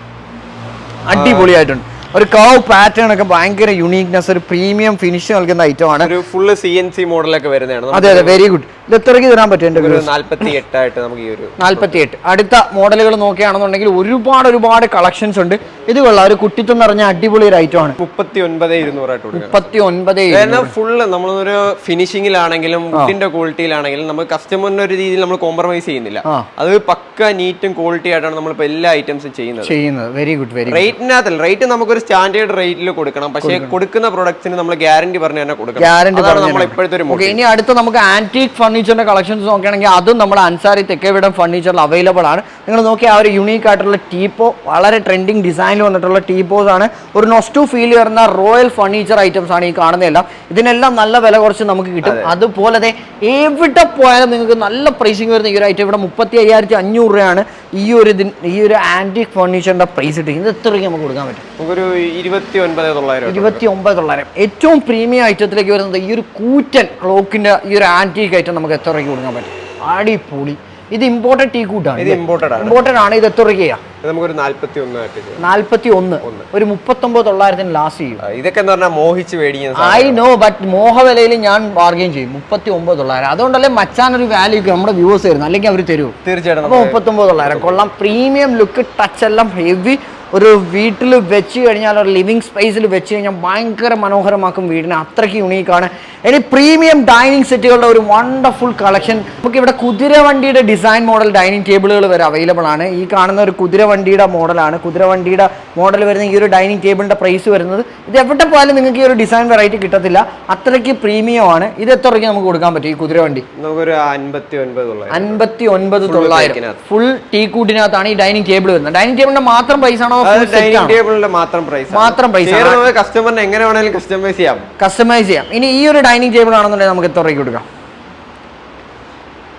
അടിപൊളിയായിട്ടുണ്ട്. ഒരു കവ് പാറ്റേൺ ഒക്കെ ഭയങ്കര യുണീക്നെസ് ഒരു പ്രീമിയം ഫിനിഷ് നൽകുന്ന ഐറ്റം ആണ്. ഒരു ഫുള്ള് സി എൻ സി മോഡലൊക്കെ വരുന്നതാണ്. അതെ അതെ വെരി ഗുഡ് ഇത് എത്രയ്ക്ക് തരാൻ പറ്റും എന്റെ ഒരു നാല്പത്തി എട്ടായിട്ട് നമുക്ക് ഈ ഒരു നാല്പത്തി എട്ട് അടുത്ത മോഡലുകൾ നോക്കുകയാണെന്നുണ്ടെങ്കിൽ ഒരുപാട് ഒരുപാട് കളക്ഷൻസ് ഉണ്ട്. ഇത് കൊള്ളാം. ഒരു കുട്ടിത്തം നിറഞ്ഞ അടിപൊളി ഒരു ഐറ്റം ആണ്. മുപ്പത്തി ഒൻപത് ഇരുന്നൂറായിട്ട് കൊടുക്കാം മുപ്പത്തി ഒൻപത് കാരണം ഫുള്ള് നമ്മളൊരു ഫിനിഷിംഗിലാണെങ്കിലും ഫുഡിന്റെ ക്വാളിറ്റിയിലാണെങ്കിലും നമ്മൾ കസ്റ്റമറിന്റെ ഒരു രീതിയിൽ നമ്മൾ കോംപ്രമൈസ് ചെയ്യുന്നില്ല. അത് പക്ക നീറ്റും ക്വാളിറ്റി ആയിട്ടാണ് നമ്മൾ നമ്മളിപ്പോ എല്ലാ ഐറ്റംസും ചെയ്യുന്നത്. ചെയ്യുന്നത്. വെരി ഗുഡ് വെരി റേറ്റിനകത്തല്ല റേറ്റ് നമുക്കൊരു സ്റ്റാൻഡേർഡ് റേറ്റിൽ കൊടുക്കണം. പക്ഷേ കൊടുക്കുന്ന പ്രൊഡക്ട്സിന് നമ്മൾ ഗ്യാരണ്ടി പറഞ്ഞു തന്നെ കൊടുക്കണം. ഗ്യാരണ്ടി അതാണ് നമ്മൾ ഇപ്പോഴത്തെ ഒരു ഇനി അടുത്ത നമുക്ക് ആന്റീക് ഫർണിച്ചറിന്റെ കളക്ഷൻസ് നോക്കുകയാണെങ്കിൽ അതും നമ്മൾ അൻസാരി തെക്കേവിടം ഫർണിച്ചറിൽ അവൈലബിൾ ആണ്. നിങ്ങൾ നോക്കിയാൽ ആ ഒരു യുണീക്ക് ആയിട്ടുള്ള ടീപ്പോ വളരെ ട്രെൻഡിങ് ഡിസൈനിൽ വന്നിട്ടുള്ള ടീ ടീപ്പോസ് ആണ്. ഒരു നൊസ്റ്റു ഫീൽ വരുന്ന റോയൽ ഫർണിച്ചർ ഐറ്റംസ് ആണ് ഈ കാണുന്നതെല്ലാം. ഇതിനെല്ലാം നല്ല വില കുറച്ച് നമുക്ക് കിട്ടും. അതുപോലെ എവിടെ പോയാലും നിങ്ങൾക്ക് നല്ല പ്രൈസിങ് വരുന്ന ഈ ഒരു ഐറ്റം ഇവിടെ മുപ്പത്തി അയ്യായിരത്തി അഞ്ഞൂറ് രൂപയാണ് ഈ ഒരു ഇതിന് ഈ ഒരു ആന്റിക് ഫർണിച്ചറിന്റെ പ്രൈസ് ഇട്ട് ഇത് എത്ര നമുക്ക് കൊടുക്കാൻ പറ്റും? ഒരു ഇരുപത്തി ഒൻപത് തൊള്ളായിരം ഇരുപത്തി ഒമ്പത് തൊള്ളായിരം. ഏറ്റവും പ്രീമിയം ഐറ്റത്തിലേക്ക് വരുന്നത് ഈ ഒരു കൂറ്റൻ ക്ലോക്കിന്റെ ഈ ഒരു ആന്റിക് ഐറ്റം നമുക്ക് എത്ര രൂപയ്ക്ക് കൊടുക്കാൻ പറ്റും? അടിപൊളി. ഇത് ഇമ്പോർട്ടഡ് ടീ കൂട്ടാണ് ഇത് imported ആണ്. ഇമ്പോർട്ടഡ് ആണ്. ഇത് എത്ര രൂപയ്ക്കാ ഇത് നമുക്കൊരു നാല്പത്തി ഒന്നായിട്ട് ചെയ്യാം. നാല്പത്തി ഒന്ന്. ഒരു മുപ്പത്തൊമ്പത് തൊള്ളായിരത്തിന് ലാസ്റ്റ് ചെയ്യും. ഇതൊക്കെ എന്ന് പറഞ്ഞാൽ മോഹിച്ച് മേടിക്കുന്ന ഐ നോ ബട്ട് മോഹവിലയിൽ ഞാൻ ബാർഗെയിൻ ചെയ്യും. മുപ്പത്തി ഒമ്പത് തൊള്ളായിരം. അതുകൊണ്ടല്ലേ മച്ചാൻ ഒരു വാല്യൂ നമ്മുടെ വ്യൂവേഴ്സ് തരുന്നു അല്ലെങ്കിൽ അവർ തരും. തീർച്ചയായിട്ടും മുപ്പത്തൊമ്പത് തൊള്ളായിരം. കൊള്ളാം. പ്രീമിയം ലുക്ക് ടച്ച് എല്ലാം ഹെവി ഒരു വീട്ടിൽ വെച്ച് കഴിഞ്ഞാൽ ഒരു ലിവിങ് സ്പേസിൽ വെച്ച് കഴിഞ്ഞാൽ ഭയങ്കര മനോഹരമാക്കും വീടിനെ. അത്രയ്ക്ക് യുണീക്കാണ് ഇനി പ്രീമിയം ഡൈനിങ് സെറ്റുകളുടെ ഒരു വണ്ടർഫുൾ കളക്ഷൻ നമുക്ക് ഇവിടെ കുതിരവണ്ടിയുടെ ഡിസൈൻ മോഡൽ ഡൈനിങ് ടേബിളുകൾ വരെ അവൈലബിൾ ആണ്. ഈ കാണുന്ന ഒരു കുതിരവണ്ടിയുടെ മോഡലാണ് കുതിരവണ്ടിയുടെ മോഡൽ വരുന്ന ഈ ഒരു ഡൈനിങ് ടേബിളിന്റെ പ്രൈസ് വരുന്നത്. ഇത് എവിടെ പോയാലും നിങ്ങൾക്ക് ഈ ഒരു ഡിസൈൻ വെറൈറ്റി കിട്ടത്തില്ല. അത്രയ്ക്ക് പ്രീമിയം ആണ്. ഇത് എത്ര രൂപയ്ക്ക് നമുക്ക് കൊടുക്കാൻ പറ്റും ഈ കുതിരവണ്ടി? നമുക്കൊരു അൻപത്തി ഒൻപത് അൻപത്തി ഒൻപത് തൊള്ളായിരം. ഫുൾ ടീ കൂട്ടിനകത്താണ് ഈ ഡൈനിങ് ടേബിൾ വരുന്നത്. ഡൈനിങ് ടേബിളിന്റെ മാത്രം പ്രൈസ് ആണോ അത് ഡൈനിങ് ടേബിളിന്റെ മാത്രം പ്രൈസ് മാത്രം പ്രൈസ് ആണ്. നമുക്ക് കസ്റ്റമറിന് എങ്ങനെ വേണമെങ്കിലും കസ്റ്റമൈസ് ചെയ്യാം. കസ്റ്റമൈസ് ചെയ്യാം. ഇനി ഈ ഒരു ഡൈനിങ് ടേബിൾ ആണെന്നുണ്ടെങ്കിൽ നമുക്ക് എത്ര രൂപയ്ക്ക് കൊടുക്കാം?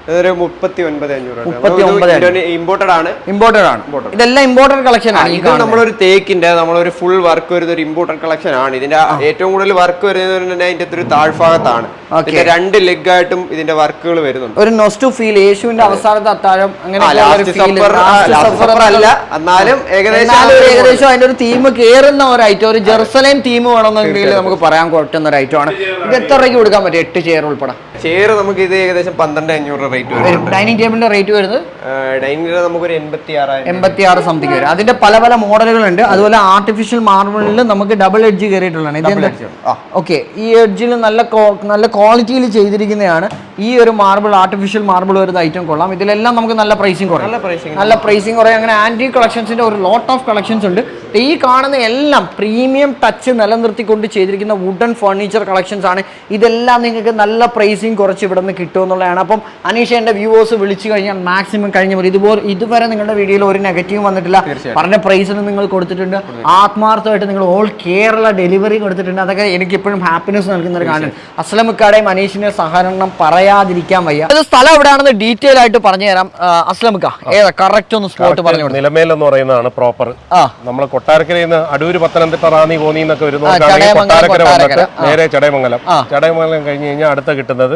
ഇതൊരു മുപ്പത്തി ഒൻപത് അഞ്ഞൂറ്. ഇമ്പോർട്ടഡ് ആണ്. ഇമ്പോർട്ടഡ് ആണ്. ഇതെല്ലാം ഇമ്പോർട്ടഡ് കളക്ഷൻ ആണ് ഇത് നമ്മളൊരു തേക്കിന്റെ നമ്മളൊരു ഫുൾ വർക്ക് വരുന്ന ഒരു ഇമ്പോർട്ടഡ് കളക്ഷൻ ആണ്. ഇതിന്റെ ഏറ്റവും കൂടുതൽ വർക്ക് വരുന്നത് അതിന്റെ ഒരു താഴ്ഭാഗത്താണ്. രണ്ട് ലെഗ് ആയിട്ടും ഇതിന്റെ വർക്കുകൾ വരുന്നുണ്ട്. ഒരു നൊസ്റ്റു ഫീൽ യേശുവിന്റെ അവസാനത്തെ അത്താഴം അങ്ങനെ അല്ല. എന്നാലും ഏകദേശം ഏകദേശം അതിന്റെ ഒരു തീം കേറുന്ന ഒരു ഐറ്റം ഒരു ജെറുസലേം തീം വേണമെന്നുണ്ടെങ്കിൽ നമുക്ക് പറയാൻ കൊട്ടുന്ന ഒരു ഐറ്റം ആണ്. ഇത് എത്ര രൂപയ്ക്ക് കൊടുക്കാൻ പറ്റും? എട്ട് ചെയർ ഉൾപ്പെടെ. ചെയർ നമുക്ക് ഇത് ഏകദേശം പന്ത്രണ്ട് അഞ്ഞൂറ് റേറ്റ് വരും ഡൈനിങ് ടേബിളിന്റെ റേറ്റ് വരുന്നത്? ഡൈനിങ് നമുക്കൊരു എൺപത്തി ഒരു എൺപത്തി ആറ് സംതിങ് വരും. അതിന്റെ പല പല മോഡലുകളുണ്ട്. അതുപോലെ ആർട്ടിഫിഷ്യൽ മാർബിളിൽ നമുക്ക് ഡബിൾ എഡ്ജ് കയറിയിട്ടുള്ളതാണ് ഇത്. ഓക്കെ ഈ എഡ്ജിൽ നല്ല നല്ല ക്വാളിറ്റിയിൽ ചെയ്തിരിക്കുന്നതാണ്. ഈ ഒരു മാർബിൾ ആർട്ടിഫിഷ്യൽ മാർബിൾ വരുന്ന ഐറ്റം കൊള്ളാം. ഇതിലെല്ലാം നമുക്ക് നല്ല പ്രൈസിങ് കുറയും. നല്ല പ്രൈസിങ് നല്ല പ്രൈസിങ് കുറയും. അങ്ങനെ ആന്റി കളക്ഷൻസിന്റെ ഒരു ലോട്ട് ഓഫ് കളക്ഷൻസ് ഉണ്ട്. ഈ കാണുന്ന എല്ലാം പ്രീമിയം ടച്ച് നിലനിർത്തിക്കൊണ്ട് ചെയ്തിരിക്കുന്ന വുഡൻ ഫർണിച്ചർ കളക്ഷൻസ് ആണ്. ഇതെല്ലാം നിങ്ങൾക്ക് നല്ല പ്രൈസിങ് കുറച്ച് ഇവിടെ നിന്ന് കിട്ടും എന്നുള്ളതാണ്. അപ്പം അനീഷ എന്റെ വ്യൂവേഴ്സ് വിളിച്ചു കഴിഞ്ഞാൽ മാക്സിമം കഴിഞ്ഞ പോലെ ഇതുപോലെ ഇതുവരെ നിങ്ങളുടെ വീഡിയോയിൽ ഒരു നെഗറ്റീവ് വന്നിട്ടില്ല. പറഞ്ഞ പ്രൈസിന് നിങ്ങൾ കൊടുത്തിട്ടുണ്ട്. ആത്മാർത്ഥമായിട്ട് നിങ്ങൾ ഓൾ കേരള ഡെലിവറി കൊടുത്തിട്ടുണ്ട്. അതൊക്കെ എനിക്ക് ഇപ്പോഴും ഹാപ്പിനെസ് നൽകുന്ന ഒരു കാര്യം. അസ്ലമിക്കാടെയും അനീഷിന്റെ സഹകരണം പറയാതിരിക്കാൻ വയ്യ. അത് സ്ഥലം എവിടെയാണെന്ന് ഡീറ്റെയിൽ ആയിട്ട് പറഞ്ഞു തരാം അസ്ലമുക്ക ഏതാ? കറക്റ്റ് ഒന്ന് സ്പോട്ട് പറഞ്ഞു നിലമേൽ എന്ന് പറയുന്നതാണ് പ്രോപ്പർ നമ്മൾ കൊട്ടാരക്കരയിൽ നിന്ന് അടൂര് പത്തനംതിട്ട റാന്നി കോന്നി എന്നൊക്കെ കൊട്ടാരക്കര. വന്നിട്ട് നേരെ ചടയമംഗലം. ചടയമംഗലം കഴിഞ്ഞ് കഴിഞ്ഞാൽ അടുത്ത കിട്ടുന്നത്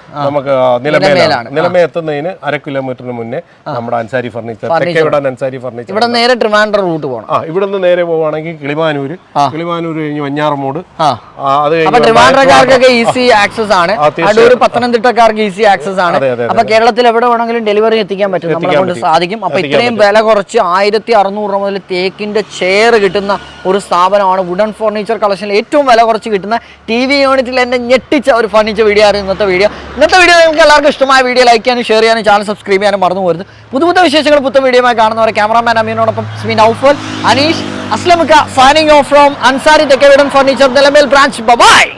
നമുക്ക് നിലമേലാണ്. നിലമേ എത്തുന്നതിന് അര കിലോമീറ്ററിന് മുന്നേ നമ്മുടെ അൻസാരി ഫർണിച്ചർ തെക്കേവിടാൻ അൻസാരി ഫർണിച്ചർ ഇവിടെ നേരെ ട്രിവാൻഡ്രം റൂട്ട് പോകണം ആ ഇവിടെ നിന്ന് നേരെ പോവുകയാണെങ്കിൽ കിളിമാനൂര്. കിളിമാനൂര് കഴിഞ്ഞ് വഞ്ഞാറമൂട് അത് ട്രിവാൻഡ്രക്കാർക്കൊക്കെ ഈസി ആക്സസ് ആണ്. അടൂർ പത്തനംതിട്ടക്കാർക്ക് ഈസി ആക്സസ് ആണ്. അപ്പൊ കേരളത്തിൽ എവിടെ വേണമെങ്കിലും ഡെലിവറി എത്തിക്കാൻ പറ്റും. നമ്മളെ കൊണ്ട് സാധിക്കും. അപ്പൊ ഇത്രയും വില കുറച്ച് ആയിരത്തി അറുന്നൂറ് മുതൽ തേക്കിന്റെ ചെയർ കിട്ടുന്ന ഒരു സ്ഥാപനമാണ്. വുഡൻ ഫർണിച്ചർ കളക്ഷനിൽ ഏറ്റവും വില കുറച്ച് കിട്ടുന്ന ടി വി യൂണിറ്റിൽ എന്നെ ഞെട്ടിച്ച ഒരു ഫർണിച്ചർ വീഡിയോ ആയിരുന്നു ഇന്നത്തെ വീഡിയോ. ഇന്നത്തെ വീഡിയോ നിങ്ങൾക്ക് എല്ലാവർക്കും ഇഷ്ടമായ വീഡിയോ ലൈക്ക് ചെയ്യാനും ഷെയർ ചെയ്യാനും ചാനൽ സബ്സ്ക്രൈബ് ചെയ്യാനും മറന്നു പോരുത് പുതു പുതു വിശേഷങ്ങൾ പുത്ത വീഡിയോമായി കാണുന്നവരെ ക്യാമറാമാൻ അമീനോടൊപ്പം സ്മീൻ ഔഫൽ അനീഷ് അസ്ലമിക്ക signing off from Ansari തെക്കേവിടൻ furniture Nilamel branch bye-bye